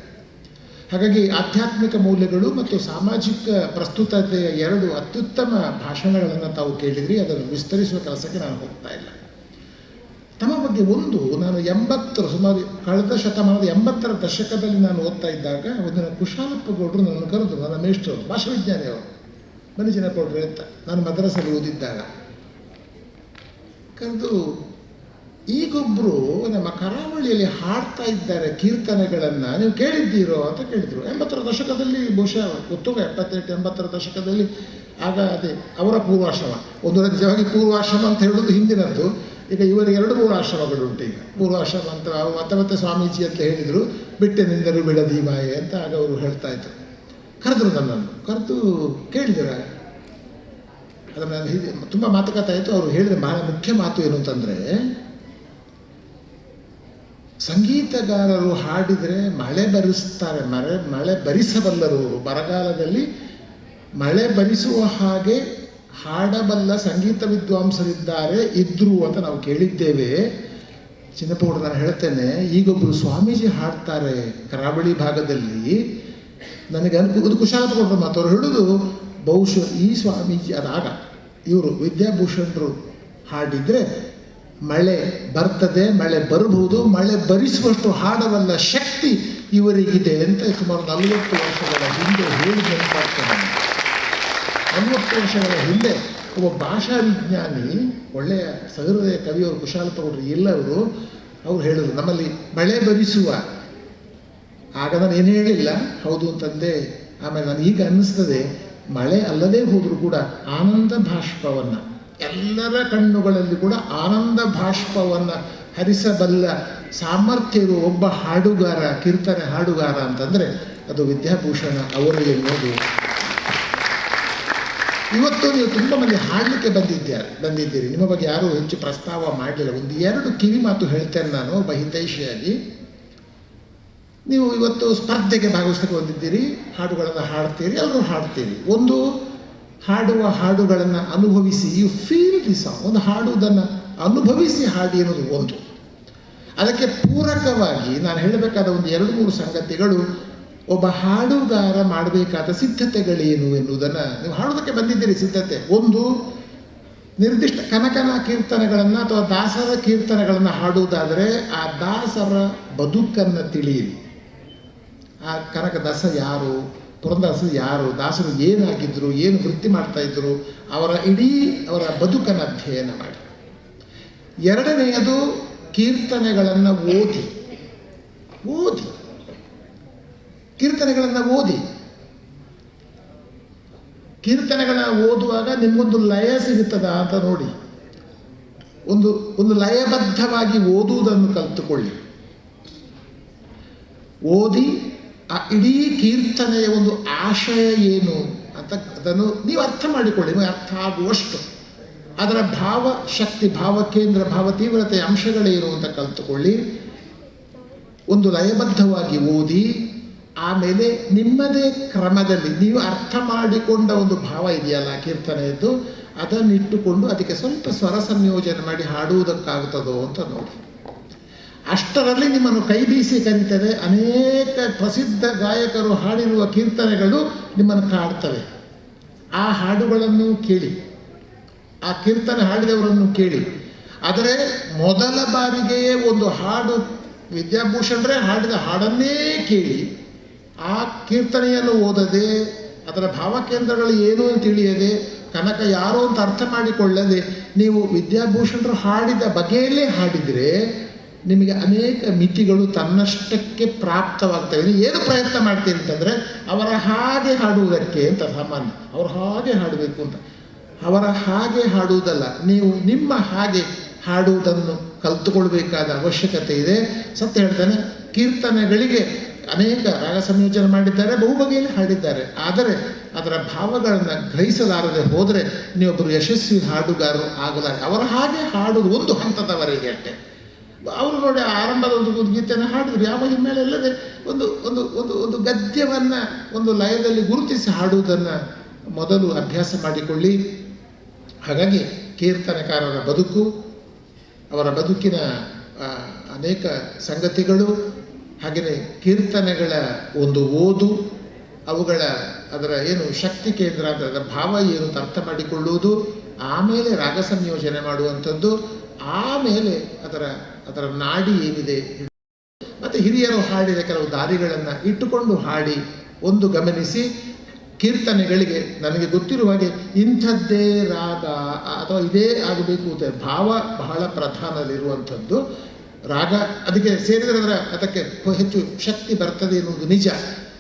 ಹಾಗಾಗಿ ಆಧ್ಯಾತ್ಮಿಕ ಮೌಲ್ಯಗಳು ಮತ್ತು ಸಾಮಾಜಿಕ ಪ್ರಸ್ತುತತೆಯ ಎರಡು ಅತ್ಯುತ್ತಮ ಭಾಷಣಗಳನ್ನು ತಾವು ಕೇಳಿದ್ರಿ, ಅದನ್ನು ವಿಸ್ತರಿಸುವ ಕೆಲಸಕ್ಕೆ ನಾನು ಹೋಗ್ತಾ ಇಲ್ಲ. ತಮ್ಮ ಬಗ್ಗೆ ಒಂದು, ನಾನು ಎಂಬತ್ತರ, ಸುಮಾರು ಕಳೆದ ಶತಮಾನದ ಎಂಬತ್ತರ ದಶಕದಲ್ಲಿ ನಾನು ಓದ್ತಾ ಇದ್ದಾಗ ಒಂದಿನ ಕುಶಾಲಪ್ಪ ಗೌಡರು ನನ್ನನ್ನು ಕರೆದು ನನ್ನ ಮೇಷ್ಟರು, ಭಾಷಾವಿಜ್ಞಾನಿ ಅವರು. ಬನ್ನಿ ಗೌಡ್ರು ಅಂತ ನಾನು ಮದ್ರಾಸಲ್ಲಿ ಓದಿದ್ದಾಗ. ಕರೆದು ಈಗೊಬ್ಬರು ನಮ್ಮ ಕರಾವಳಿಯಲ್ಲಿ ಹಾಡ್ತಾ ಇದ್ದಾರೆ ಕೀರ್ತನೆಗಳನ್ನು, ನೀವು ಕೇಳಿದ್ದೀರೋ ಅಂತ ಕೇಳಿದರು. ಎಂಬತ್ತರ ದಶಕದಲ್ಲಿ ಬಹುಶಃ ಗೊತ್ತು ಎಪ್ಪತ್ತೆಂಟು, ಎಂಬತ್ತರ ದಶಕದಲ್ಲಿ, ಆಗ ಅದೇ, ಅವರ ಪೂರ್ವಾಶ್ರಮ. ಒಂದು ನಿಜವಾಗಿ ಪೂರ್ವಾಶ್ರಮ ಅಂತ ಹೇಳೋದು ಹಿಂದಿನದ್ದು. ಈಗ ಇವರಿಗೆ ಎರಡು ಮೂರು ಆಶ್ರಮಗಳು ಉಂಟು ಈಗ. ಪೂರ್ವಾಶ್ರಮ ಅಂತ ಮತ್ತೆ ಮತ್ತೆ ಸ್ವಾಮೀಜಿ ಅಂತ ಹೇಳಿದರು ಬಿಟ್ಟೆನಿಂದರು ಬಿಡದಿ ಮಾಯೆ ಅಂತ ಆಗ ಅವರು ಹೇಳ್ತಾ ಇದ್ರು. ಕರೆದ್ರು ನನ್ನನ್ನು. ಕರೆದು ಕೇಳಿದಿರ. ಅದನ್ನು ನಾನು ತುಂಬ ಮಾತುಕತೆ ಆಯಿತು. ಅವರು ಹೇಳಿದ ಬಹಳ ಮುಖ್ಯ ಮಾತು ಏನು ಅಂತಂದರೆ ಸಂಗೀತಗಾರರು ಹಾಡಿದರೆ ಮಳೆ ಬರಿಸ್ತಾರೆ ಮಳೆ ಮಳೆ ಬರಿಸಬಲ್ಲರು. ಬರಗಾಲದಲ್ಲಿ ಮಳೆ ಬರಿಸುವ ಹಾಗೆ ಹಾಡಬಲ್ಲ ಸಂಗೀತ ವಿದ್ವಾಂಸರಿದ್ದಾರೆ, ಇದ್ರು ಅಂತ ನಾವು ಕೇಳಿದ್ದೇವೆ. ಚಿನ್ನಪ್ಪಗೌಡ ನಾನು ಹೇಳ್ತೇನೆ ಈಗೊಬ್ಬರು ಸ್ವಾಮೀಜಿ ಹಾಡ್ತಾರೆ ಕರಾವಳಿ ಭಾಗದಲ್ಲಿ. ನನಗೆ ಅನ್ಕು ಇದು ಕುಶಾಲಪ್ಪ ಕೊಟ್ಟರು ಮಾತು. ಅವ್ರು ಹೇಳೋದು, ಬಹುಶಃ ಈ ಸ್ವಾಮೀಜಿ, ಅದಾಗ ಇವರು ವಿದ್ಯಾಭೂಷಣರು ಹಾಡಿದರೆ ಮಳೆ ಬರ್ತದೆ, ಮಳೆ ಬರಬಹುದು, ಮಳೆ ಬರಿಸುವಷ್ಟು ಹಾಡವಲ್ಲ ಶಕ್ತಿ ಇವರಿಗಿದೆ ಅಂತ ಸುಮಾರು ನಲವತ್ತು ವರ್ಷಗಳ ಹಿಂದೆ ಹೇಳಿ ನೆನಪಾಗ್ತದೆ. ನಲವತ್ತು ವರ್ಷಗಳ ಹಿಂದೆ ಒಬ್ಬ ಭಾಷಾ ವಿಜ್ಞಾನಿ, ಒಳ್ಳೆಯ ಸಹೃದಯ ಕವಿಯವರು ಕುಶಾಲಪ್ಪ ಇಲ್ಲ ಅವರು, ಅವ್ರು ಹೇಳಿದ್ರು, ನಮ್ಮಲ್ಲಿ ಮಳೆ ಬರಿಸುವ ಆಗ ನಾನು ಏನು ಹೇಳಿಲ್ಲ, ಹೌದು ಅಂತಂದೆ, ಆಮೇಲೆ ನಾನು ಈಗ ಅನ್ನಿಸ್ತದೆ ಮಳೆ ಅಲ್ಲದೆ ಹೋದರೂ ಕೂಡ ಆನಂದ ಭಾಷ್ಪವನ್ನು ಎಲ್ಲರ ಕಣ್ಣುಗಳಲ್ಲಿ ಕೂಡ ಆನಂದ ಭಾಷ್ಪವನ್ನು ಹರಿಸಬಲ್ಲ ಸಾಮರ್ಥ್ಯ ಇರುವ ಒಬ್ಬ ಹಾಡುಗಾರ, ಕೀರ್ತನೆ ಹಾಡುಗಾರ ಅಂತಂದರೆ ಅದು ವಿದ್ಯಾಭೂಷಣ ಅವರು ಎನ್ನುವುದು. ಇವತ್ತು ನೀವು ತುಂಬ ಮಂದಿ ಹಾಡಲಿಕ್ಕೆ ಬಂದಿದ್ದಾರೆ ಬಂದಿದ್ದೀರಿ. ನಿಮ್ಮ ಬಗ್ಗೆ ಯಾರೂ ಹೆಚ್ಚು ಪ್ರಸ್ತಾವ ಮಾಡಲಿಲ್ಲ. ಒಂದು ಎರಡು ಕಿವಿ ಮಾತು ಹೇಳ್ತೇನೆ ನಾನು ಒಬ್ಬ ಹಿತೈಷಿಯಾಗಿ. ನೀವು ಇವತ್ತು ಸ್ಪರ್ಧೆಗೆ ಭಾಗವಹಿಸಕ್ಕೆ ಬಂದಿದ್ದೀರಿ, ಹಾಡುಗಳನ್ನು ಹಾಡ್ತೀರಿ, ಎಲ್ಲರೂ ಹಾಡ್ತೀರಿ. ಒಂದು ಹಾಡುವ ಹಾಡುಗಳನ್ನು ಅನುಭವಿಸಿ ಯು ಫೀಲ್ ದಿ ಸಾಂಗ್ ಒಂದು ಹಾಡುವುದನ್ನು ಅನುಭವಿಸಿ ಹಾಡಿ ಅನ್ನೋದು ಒಂದು. ಅದಕ್ಕೆ ಪೂರಕವಾಗಿ ನಾನು ಹೇಳಬೇಕಾದ ಒಂದು ಎರಡು ಮೂರು ಸಂಗತಿಗಳು, ಒಬ್ಬ ಹಾಡುಗಾರ ಮಾಡಬೇಕಾದ ಸಿದ್ಧತೆಗಳೇನು ಎನ್ನುವುದನ್ನು ನೀವು ಹಾಡೋದಕ್ಕೆ ಬಂದಿದ್ದೀರಿ ಸಿದ್ಧತೆ. ಒಂದು, ನಿರ್ದಿಷ್ಟ ಕನಕನ ಕೀರ್ತನೆಗಳನ್ನು ಅಥವಾ ದಾಸರ ಕೀರ್ತನೆಗಳನ್ನು ಹಾಡುವುದಾದರೆ ಆ ದಾಸರ ಬದುಕನ್ನು ತಿಳಿಯಿರಿ. ಆ ಕನಕದಾಸ ಯಾರು? ಪುರಂದಾಸರು ಯಾರು, ದಾಸರು ಏನು ಹಾಕಿದ್ರು ಏನು ವೃತ್ತಿ ಮಾಡ್ತಾ ಇದ್ರು, ಅವರ ಇಡೀ ಅವರ ಬದುಕನ್ನು ಅಧ್ಯಯನ ಮಾಡಿ. ಎರಡನೆಯದು ಕೀರ್ತನೆಗಳನ್ನು ಓದಿ. ಓದಿ. ಕೀರ್ತನೆಗಳನ್ನು ಓದಿ. ಕೀರ್ತನೆಗಳನ್ನು ಓದುವಾಗ ನಿಮಗೊಂದು ಲಯ ಸಿಗುತ್ತದ ಅಂತ ನೋಡಿ. ಒಂದು ಒಂದು ಲಯಬದ್ಧವಾಗಿ ಓದುವುದನ್ನು ಕಲಿತುಕೊಳ್ಳಿ. ಓದಿ ಆ ಇಡೀ ಕೀರ್ತನೆಯ ಒಂದು ಆಶಯ ಏನು ಅಂತ ಅದನ್ನು ನೀವು ಅರ್ಥ ಮಾಡಿಕೊಳ್ಳಿ ನೀವು ಅರ್ಥ ಆಗುವಷ್ಟು. ಅದರ ಭಾವ ಶಕ್ತಿ, ಭಾವ ಕೇಂದ್ರ, ಭಾವ ತೀವ್ರತೆಯ ಅಂಶಗಳೇನು ಅಂತ ಕಲ್ತುಕೊಳ್ಳಿ. ಒಂದು ಲಯಬದ್ಧವಾಗಿ ಓದಿ, ಆಮೇಲೆ ನಿಮ್ಮದೇ ಕ್ರಮದಲ್ಲಿ ನೀವು ಅರ್ಥ ಮಾಡಿಕೊಂಡ ಒಂದು ಭಾವ ಇದೆಯಲ್ಲ ಕೀರ್ತನೆಯದ್ದು, ಅದನ್ನಿಟ್ಟುಕೊಂಡು ಅದಕ್ಕೆ ಸ್ವಲ್ಪ ಸ್ವರ ಸಂಯೋಜನೆ ಮಾಡಿ ಹಾಡುವುದಕ್ಕಾಗುತ್ತದೋ ಅಂತ ನೋಡಿ. ಅಷ್ಟರಲ್ಲಿ ನಿಮ್ಮನ್ನು ಕೈ ಬೀಸಿ ಕರೀತದೆ ಅನೇಕ ಪ್ರಸಿದ್ಧ ಗಾಯಕರು ಹಾಡಿರುವ ಕೀರ್ತನೆಗಳು ನಿಮ್ಮನ್ನು ಕಾಡ್ತವೆ. ಆ ಹಾಡುಗಳನ್ನು ಕೇಳಿ, ಆ ಕೀರ್ತನೆ ಹಾಡಿದವರನ್ನು ಕೇಳಿ. ಆದರೆ ಮೊದಲ ಬಾರಿಗೆಯೇ ಒಂದು ಹಾಡು ವಿದ್ಯಾಭೂಷಣರೇ ಹಾಡಿದ ಹಾಡನ್ನೇ ಕೇಳಿ, ಆ ಕೀರ್ತನೆಯನ್ನು ಓದದೆ, ಅದರ ಭಾವಕೇಂದ್ರಗಳು ಏನು ಅಂತ ತಿಳಿಯದೆ, ಕನಕ ಯಾರೋ ಅಂತ ಅರ್ಥ ಮಾಡಿಕೊಳ್ಳದೆ ನೀವು ವಿದ್ಯಾಭೂಷಣರು ಹಾಡಿದ ಬಗೆಯಲ್ಲೇ ಹಾಡಿದರೆ ನಿಮಗೆ ಅನೇಕ ಮಿತಿಗಳು ತನ್ನಷ್ಟಕ್ಕೆ ಪ್ರಾಪ್ತವಾಗ್ತವೆ. ಏನು ಪ್ರಯತ್ನ ಮಾಡ್ತೀನಿ ಅಂತಂದರೆ, ಅವರ ಹಾಗೆ ಹಾಡುವುದಕ್ಕೆ ಅಂತ ಸಾಮಾನ್ಯ. ಅವರು ಹಾಗೆ ಹಾಡಬೇಕು ಅಂತ. ಅವರ ಹಾಗೆ ಹಾಡುವುದಲ್ಲ, ನೀವು ನಿಮ್ಮ ಹಾಗೆ ಹಾಡುವುದನ್ನು ಕಲ್ತುಕೊಳ್ಬೇಕಾದ ಅವಶ್ಯಕತೆ ಇದೆ. ಸತ್ಯ ಹೇಳ್ತಾನೆ, ಕೀರ್ತನೆಗಳಿಗೆ ಅನೇಕ ರಾಗ ಸಂಯೋಜನೆ ಮಾಡಿದ್ದಾರೆ, ಬಹುಬಗೆಯಲ್ಲಿ ಹಾಡಿದ್ದಾರೆ. ಆದರೆ ಅದರ ಭಾವಗಳನ್ನು ಗ್ರಹಿಸಲಾರದೆ ಹೋದರೆ ನೀವೊಬ್ಬರು ಯಶಸ್ವಿ ಹಾಡುಗಾರರು ಆಗಲಾರೆ. ಅವರ ಹಾಗೆ ಹಾಡುವುದು ಒಂದು ಹಂತದವರೆಗೆ ಅಷ್ಟೇ. ಅವರು ನೋಡಿ ಆರಂಭದ ಒಂದು ಒಂದು ಗೀತೆಯನ್ನು ಹಾಡಿದ್ರು. ಯಾವ ಹಿನ್ನೆಲೆ ಇಲ್ಲದೆ ಒಂದು ಒಂದು ಒಂದು ಒಂದು ಗದ್ಯವನ್ನು ಒಂದು ಲಯದಲ್ಲಿ ಗುರುತಿಸಿ ಹಾಡುವುದನ್ನು ಮೊದಲು ಅಭ್ಯಾಸ ಮಾಡಿಕೊಳ್ಳಿ. ಹಾಗಾಗಿ ಕೀರ್ತನಕಾರರ ಬದುಕು, ಅವರ ಬದುಕಿನ ಅನೇಕ ಸಂಗತಿಗಳು, ಹಾಗೆಯೇ ಕೀರ್ತನೆಗಳ ಒಂದು ಓದು, ಅವುಗಳ ಅದರ ಏನು ಶಕ್ತಿ ಕೇಂದ್ರ ಅಂತ ಅದರ ಭಾವ ಏನು ಅರ್ಥ ಮಾಡಿಕೊಳ್ಳುವುದು, ಆಮೇಲೆ ರಾಗ ಸಂಯೋಜನೆ ಮಾಡುವಂಥದ್ದು, ಆಮೇಲೆ ಅದರ ಅದರ ನಾಡಿ ಏನಿದೆ ಮತ್ತು ಹಿರಿಯರು ಹಾಡಿದ ಕೆಲವು ದಾರಿಗಳನ್ನು ಇಟ್ಟುಕೊಂಡು ಹಾಡಿ ಒಂದು ಗಮನಿಸಿ ಕೀರ್ತನೆಗಳಿಗೆ ನನಗೆ ಗೊತ್ತಿರುವ ಹಾಗೆ ಇಂಥದ್ದೇ ರಾಗ, ಅಥವಾ ಇದೇ ಆಗಬೇಕು ಅಂತ ಭಾವ ಬಹಳ ಪ್ರಧಾನದಲ್ಲಿರುವಂಥದ್ದು. ರಾಗ ಅದಕ್ಕೆ ಸೇರಿದರೆ ಅದರ ಅದಕ್ಕೆ ಹೆಚ್ಚು ಶಕ್ತಿ ಬರ್ತದೆ ಎನ್ನುವುದು ನಿಜ.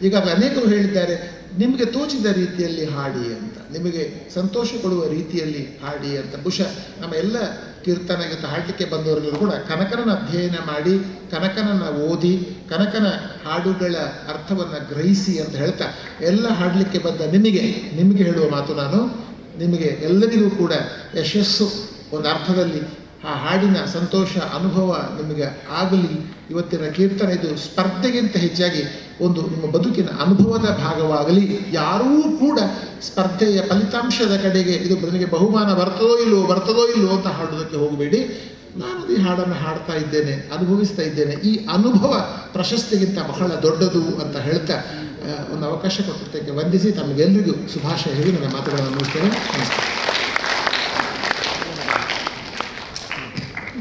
ಈಗ ಅನೇಕರು ಹೇಳಿದ್ದಾರೆ, ನಿಮಗೆ ತೋಚಿದ ರೀತಿಯಲ್ಲಿ ಹಾಡಿ ಅಂತ. ನಿಮಗೆ ಸಂತೋಷ ಕೊಡುವ ರೀತಿಯಲ್ಲಿ ಹಾಡಿ ಅಂತ. ಬಹುಶಃ ನಮ್ಮ ಎಲ್ಲ ಕೀರ್ತನೆಗೆ ಹಾಡಲಿಕ್ಕೆ ಬಂದವರೆಲ್ಲರೂ ಕೂಡ ಕನಕನ ಅಧ್ಯಯನ ಮಾಡಿ, ಕನಕನನ್ನು ಓದಿ, ಕನಕನ ಹಾಡುಗಳ ಅರ್ಥವನ್ನು ಗ್ರಹಿಸಿ ಅಂತ ಹೇಳ್ತಾ ಎಲ್ಲ ಹಾಡಲಿಕ್ಕೆ ಬಂದ ನಿಮಗೆ ನಿಮಗೆ ಹೇಳುವ ಮಾತು ನಾನು, ನಿಮಗೆ ಎಲ್ಲರಿಗೂ ಕೂಡ ಯಶಸ್ಸು. ಒಂದು ಅರ್ಥದಲ್ಲಿ ಆ ಹಾಡಿನ ಸಂತೋಷ, ಅನುಭವ ನಿಮಗೆ ಆಗಲಿ. ಇವತ್ತಿನ ಕೀರ್ತನೆ ಇದು ಸ್ಪರ್ಧೆಗಿಂತ ಹೆಚ್ಚಾಗಿ ಒಂದು ನಿಮ್ಮ ಬದುಕಿನ ಅನುಭವದ ಭಾಗವಾಗಲಿ, ಯಾರೂ ಕೂಡ ಸ್ಪರ್ಧೆಯ ಫಲಿತಾಂಶದ ಕಡೆಗೆ ಇದು ನನಗೆ ಬಹುಮಾನ ಬರ್ತದೋ ಇಲ್ಲವೋ ಬರ್ತದೋ ಇಲ್ಲವೋ ಅಂತ ಹಾಡೋದಕ್ಕೆ ಹೋಗಬೇಡಿ. ನಾನು ಈ ಹಾಡನ್ನು ಹಾಡ್ತಾ ಇದ್ದೇನೆ, ಅನುಭವಿಸ್ತಾ ಇದ್ದೇನೆ. ಈ ಅನುಭವ ಪ್ರಶಸ್ತಿಗಿಂತ ಬಹಳ ದೊಡ್ಡದು ಅಂತ ಹೇಳ್ತಾ ಒಂದು ಅವಕಾಶ ಕೊಟ್ಟಿದ್ದಕ್ಕೆ ವಂದಿಸಿ ತಮಗೆಲ್ಲರಿಗೂ ಶುಭಾಶಯ ಹೇಳಿ ನನ್ನ ಮಾತುಗಳನ್ನು ನೋಡ್ತೇನೆ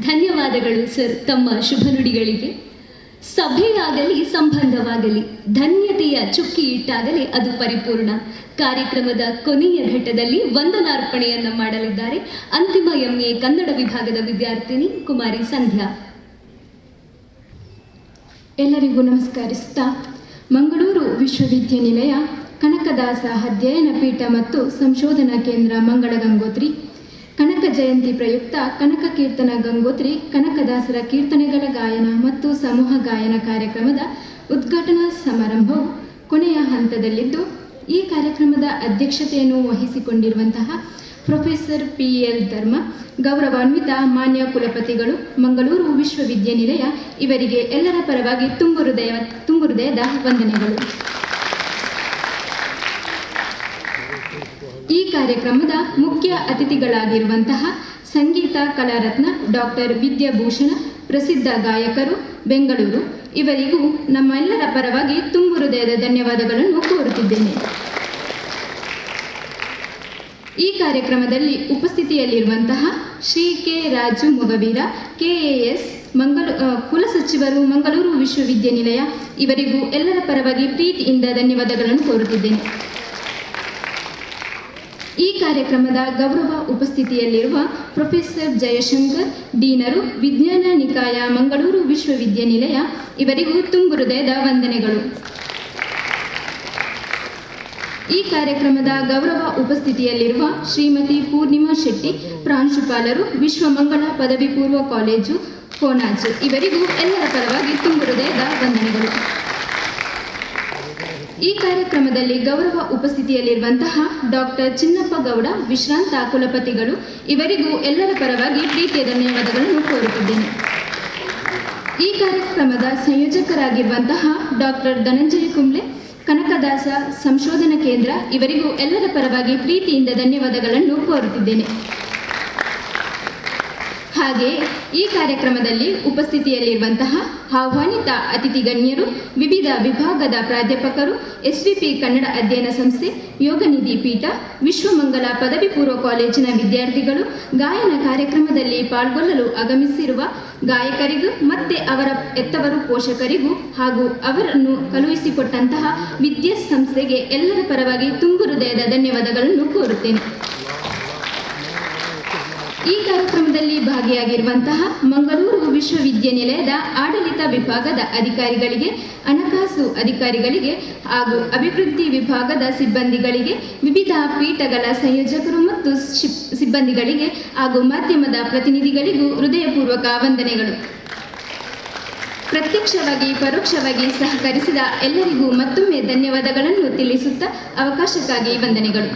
ಧನ್ಯವಾದಗಳು ಸರ್, ತಮ್ಮ ಶುಭ ನುಡಿಗಳಿಗೆ. ಸಭೆಯಾಗಲಿ ಸಂಬಂಧವಾಗಲಿ, ಧನ್ಯತೆಯ ಚುಕ್ಕಿ ಇಟ್ಟಾಗಲೇ ಅದು ಪರಿಪೂರ್ಣ. ಕಾರ್ಯಕ್ರಮದ ಕೊನೆಯ ಘಟ್ಟದಲ್ಲಿ ವಂದನಾರ್ಪಣೆಯನ್ನು ಮಾಡಲಿದ್ದಾರೆ ಅಂತಿಮ ಎಂಎ ಕನ್ನಡ ವಿಭಾಗದ ವಿದ್ಯಾರ್ಥಿನಿ ಕುಮಾರಿ ಸಂಧ್ಯಾ. ಎಲ್ಲರಿಗೂ ನಮಸ್ಕರಿಸುತ್ತಾ ಮಂಗಳೂರು ವಿಶ್ವವಿದ್ಯಾನಿಲಯ ಕನಕದಾಸ ಅಧ್ಯಯನ ಪೀಠ ಮತ್ತು ಸಂಶೋಧನಾ ಕೇಂದ್ರ ಮಂಗಳ ಗಂಗೋತ್ರಿ ಕನಕ ಜಯಂತಿ ಪ್ರಯುಕ್ತ ಕನಕ ಕೀರ್ತನ ಗಂಗೋತ್ರಿ, ಕನಕದಾಸರ ಕೀರ್ತನೆಗಳ ಗಾಯನ ಮತ್ತು ಸಮೂಹ ಗಾಯನ ಕಾರ್ಯಕ್ರಮದ ಉದ್ಘಾಟನಾ ಸಮಾರಂಭವು ಕೊನೆಯ ಹಂತದಲ್ಲಿದ್ದು, ಈ ಕಾರ್ಯಕ್ರಮದ ಅಧ್ಯಕ್ಷತೆಯನ್ನು ವಹಿಸಿಕೊಂಡಿರುವಂತಹ ಪ್ರೊಫೆಸರ್ ಪಿ ಎಲ್ ಧರ್ಮ, ಗೌರವಾನ್ವಿತ ಮಾನ್ಯ ಕುಲಪತಿಗಳು, ಮಂಗಳೂರು ವಿಶ್ವವಿದ್ಯಾನಿಲಯ ಇವರಿಗೆ ಎಲ್ಲರ ಪರವಾಗಿ ತುಂಬು ಹೃದಯ ತುಂಬು ಹೃದಯದ ವಂದನೆಗಳು. ಈ ಕಾರ್ಯಕ್ರಮದ ಮುಖ್ಯ ಅತಿಥಿಗಳಾಗಿರುವಂತಹ ಸಂಗೀತ, ಕಲಾರತ್ನ ಡಾಕ್ಟರ್ ವಿದ್ಯಾಭೂಷಣ, ಪ್ರಸಿದ್ಧ ಗಾಯಕರು, ಬೆಂಗಳೂರು. ಇವರಿಗೂ ನಮ್ಮೆಲ್ಲರ ಪರವಾಗಿ ತುಂಬು ಹೃದಯದ ಧನ್ಯವಾದಗಳನ್ನು ಕೋರುತ್ತಿದ್ದೇನೆ. ಈ ಕಾರ್ಯಕ್ರಮದಲ್ಲಿ ಉಪಸ್ಥಿತಿಯಲ್ಲಿರುವಂತಹ ಶ್ರೀ ಕೆ ರಾಜು ಮೊಗವೀರ ಕೆಎಎಸ್ ಮಂಗಳೂ ಕುಲಸಚಿವರು ಮಂಗಳೂರು ವಿಶ್ವವಿದ್ಯಾನಿಲಯ. ಇವರಿಗೂ ಎಲ್ಲರ ಪರವಾಗಿ ಪ್ರೀತಿಯಿಂದ ಧನ್ಯವಾದಗಳನ್ನು ಕೋರುತ್ತಿದ್ದೇನೆ. ಈ ಕಾರ್ಯಕ್ರಮದ ಗೌರವ ಉಪಸ್ಥಿತಿಯಲ್ಲಿರುವ ಪ್ರೊಫೆಸರ್ ಜಯಶಂಕರ್, ಡೀನರು, ವಿಜ್ಞಾನ ನಿಕಾಯ, ಮಂಗಳೂರು ವಿಶ್ವವಿದ್ಯಾನಿಲಯ, ಇವರಿಗೂ ತುಂಬು ಹೃದಯದ ವಂದನೆಗಳು. ಈ ಕಾರ್ಯಕ್ರಮದ ಗೌರವ ಉಪಸ್ಥಿತಿಯಲ್ಲಿರುವ ಶ್ರೀಮತಿ ಪೂರ್ಣಿಮಾ ಶೆಟ್ಟಿ, ಪ್ರಾಂಶುಪಾಲರು, ವಿಶ್ವಮಂಗಳ ಪದವಿ ಪೂರ್ವ ಕಾಲೇಜು ಕೋಣಾಜು ಇವರಿಗೂ ಎಲ್ಲರ ಪರವಾಗಿ ತುಂಬು ಹೃದಯದ ವಂದನೆಗಳು. ಈ ಕಾರ್ಯಕ್ರಮದಲ್ಲಿ ಗೌರವ ಉಪಸ್ಥಿತಿಯಲ್ಲಿರುವಂತಹ ಡಾಕ್ಟರ್ ಚಿನ್ನಪ್ಪ ಗೌಡ, ವಿಶ್ರಾಂತ ಕುಲಪತಿಗಳು, ಇವರಿಗೂ ಎಲ್ಲರ ಪರವಾಗಿ ಪ್ರೀತಿಯ ಧನ್ಯವಾದಗಳನ್ನು ಕೋರುತ್ತಿದ್ದೇನೆ. ಈ ಕಾರ್ಯಕ್ರಮದ ಸಂಯೋಜಕರಾಗಿರುವಂತಹ ಡಾಕ್ಟರ್ ಧನಂಜಯ ಕುಂಬ್ಳೆ, ಕನಕದಾಸ ಸಂಶೋಧನಾ ಕೇಂದ್ರ, ಇವರಿಗೂ ಎಲ್ಲರ ಪರವಾಗಿ ಪ್ರೀತಿಯಿಂದ ಧನ್ಯವಾದಗಳನ್ನು ಕೋರುತ್ತಿದ್ದೇನೆ. ಹಾಗೆ ಈ ಕಾರ್ಯಕ್ರಮದಲ್ಲಿ ಉಪಸ್ಥಿತಿಯಲ್ಲಿರುವಂತಹ ಆಹ್ವಾನಿತ ಅತಿಥಿ ಗಣ್ಯರು, ವಿವಿಧ ವಿಭಾಗದ ಪ್ರಾಧ್ಯಾಪಕರು, ಎಸ್ವಿಪಿ ಕನ್ನಡ ಅಧ್ಯಯನ ಸಂಸ್ಥೆ ಯೋಗನಿಧಿ ಪೀಠ, ವಿಶ್ವಮಂಗಲ ಪದವಿ ಪೂರ್ವ ಕಾಲೇಜಿನ ವಿದ್ಯಾರ್ಥಿಗಳು ಗಾಯನ ಕಾರ್ಯಕ್ರಮದಲ್ಲಿ ಪಾಲ್ಗೊಳ್ಳಲು ಆಗಮಿಸಿರುವ ಗಾಯಕರಿಗೂ ಮತ್ತೆ ಅವರ ಎತ್ತವರು ಪೋಷಕರಿಗೂ ಹಾಗೂ ಅವರನ್ನು ಕಳುಹಿಸಿಕೊಟ್ಟಂತಹ ವಿದ್ಯಾಸಂಸ್ಥೆಗೆ ಎಲ್ಲರ ಪರವಾಗಿ ತುಂಬು ಹೃದಯದ ಧನ್ಯವಾದಗಳನ್ನು ಕೋರುತ್ತೇನೆ. ಈ ಕಾರ್ಯಕ್ರಮದಲ್ಲಿ ಭಾಗಿಯಾಗಿರುವಂತಹ ಮಂಗಳೂರು ವಿಶ್ವವಿದ್ಯಾನಿಲಯದ ಆಡಳಿತ ವಿಭಾಗದ ಅಧಿಕಾರಿಗಳಿಗೆ, ಹಣಕಾಸು ಅಧಿಕಾರಿಗಳಿಗೆ ಹಾಗೂ ಅಭಿವೃದ್ಧಿ ವಿಭಾಗದ ಸಿಬ್ಬಂದಿಗಳಿಗೆ, ವಿವಿಧ ಪೀಠಗಳ ಸಂಯೋಜಕರು ಮತ್ತು ಸಿಬ್ಬಂದಿಗಳಿಗೆ ಹಾಗೂ ಮಾಧ್ಯಮದ ಪ್ರತಿನಿಧಿಗಳಿಗೂ ಹೃದಯಪೂರ್ವಕ ವಂದನೆಗಳು. ಪ್ರತ್ಯಕ್ಷವಾಗಿ, ಪರೋಕ್ಷವಾಗಿ ಸಹಕರಿಸಿದ ಎಲ್ಲರಿಗೂ ಮತ್ತೊಮ್ಮೆ ಧನ್ಯವಾದಗಳನ್ನು ತಿಳಿಸುತ್ತಾ ಅವಕಾಶಕ್ಕಾಗಿ ವಂದನೆಗಳು.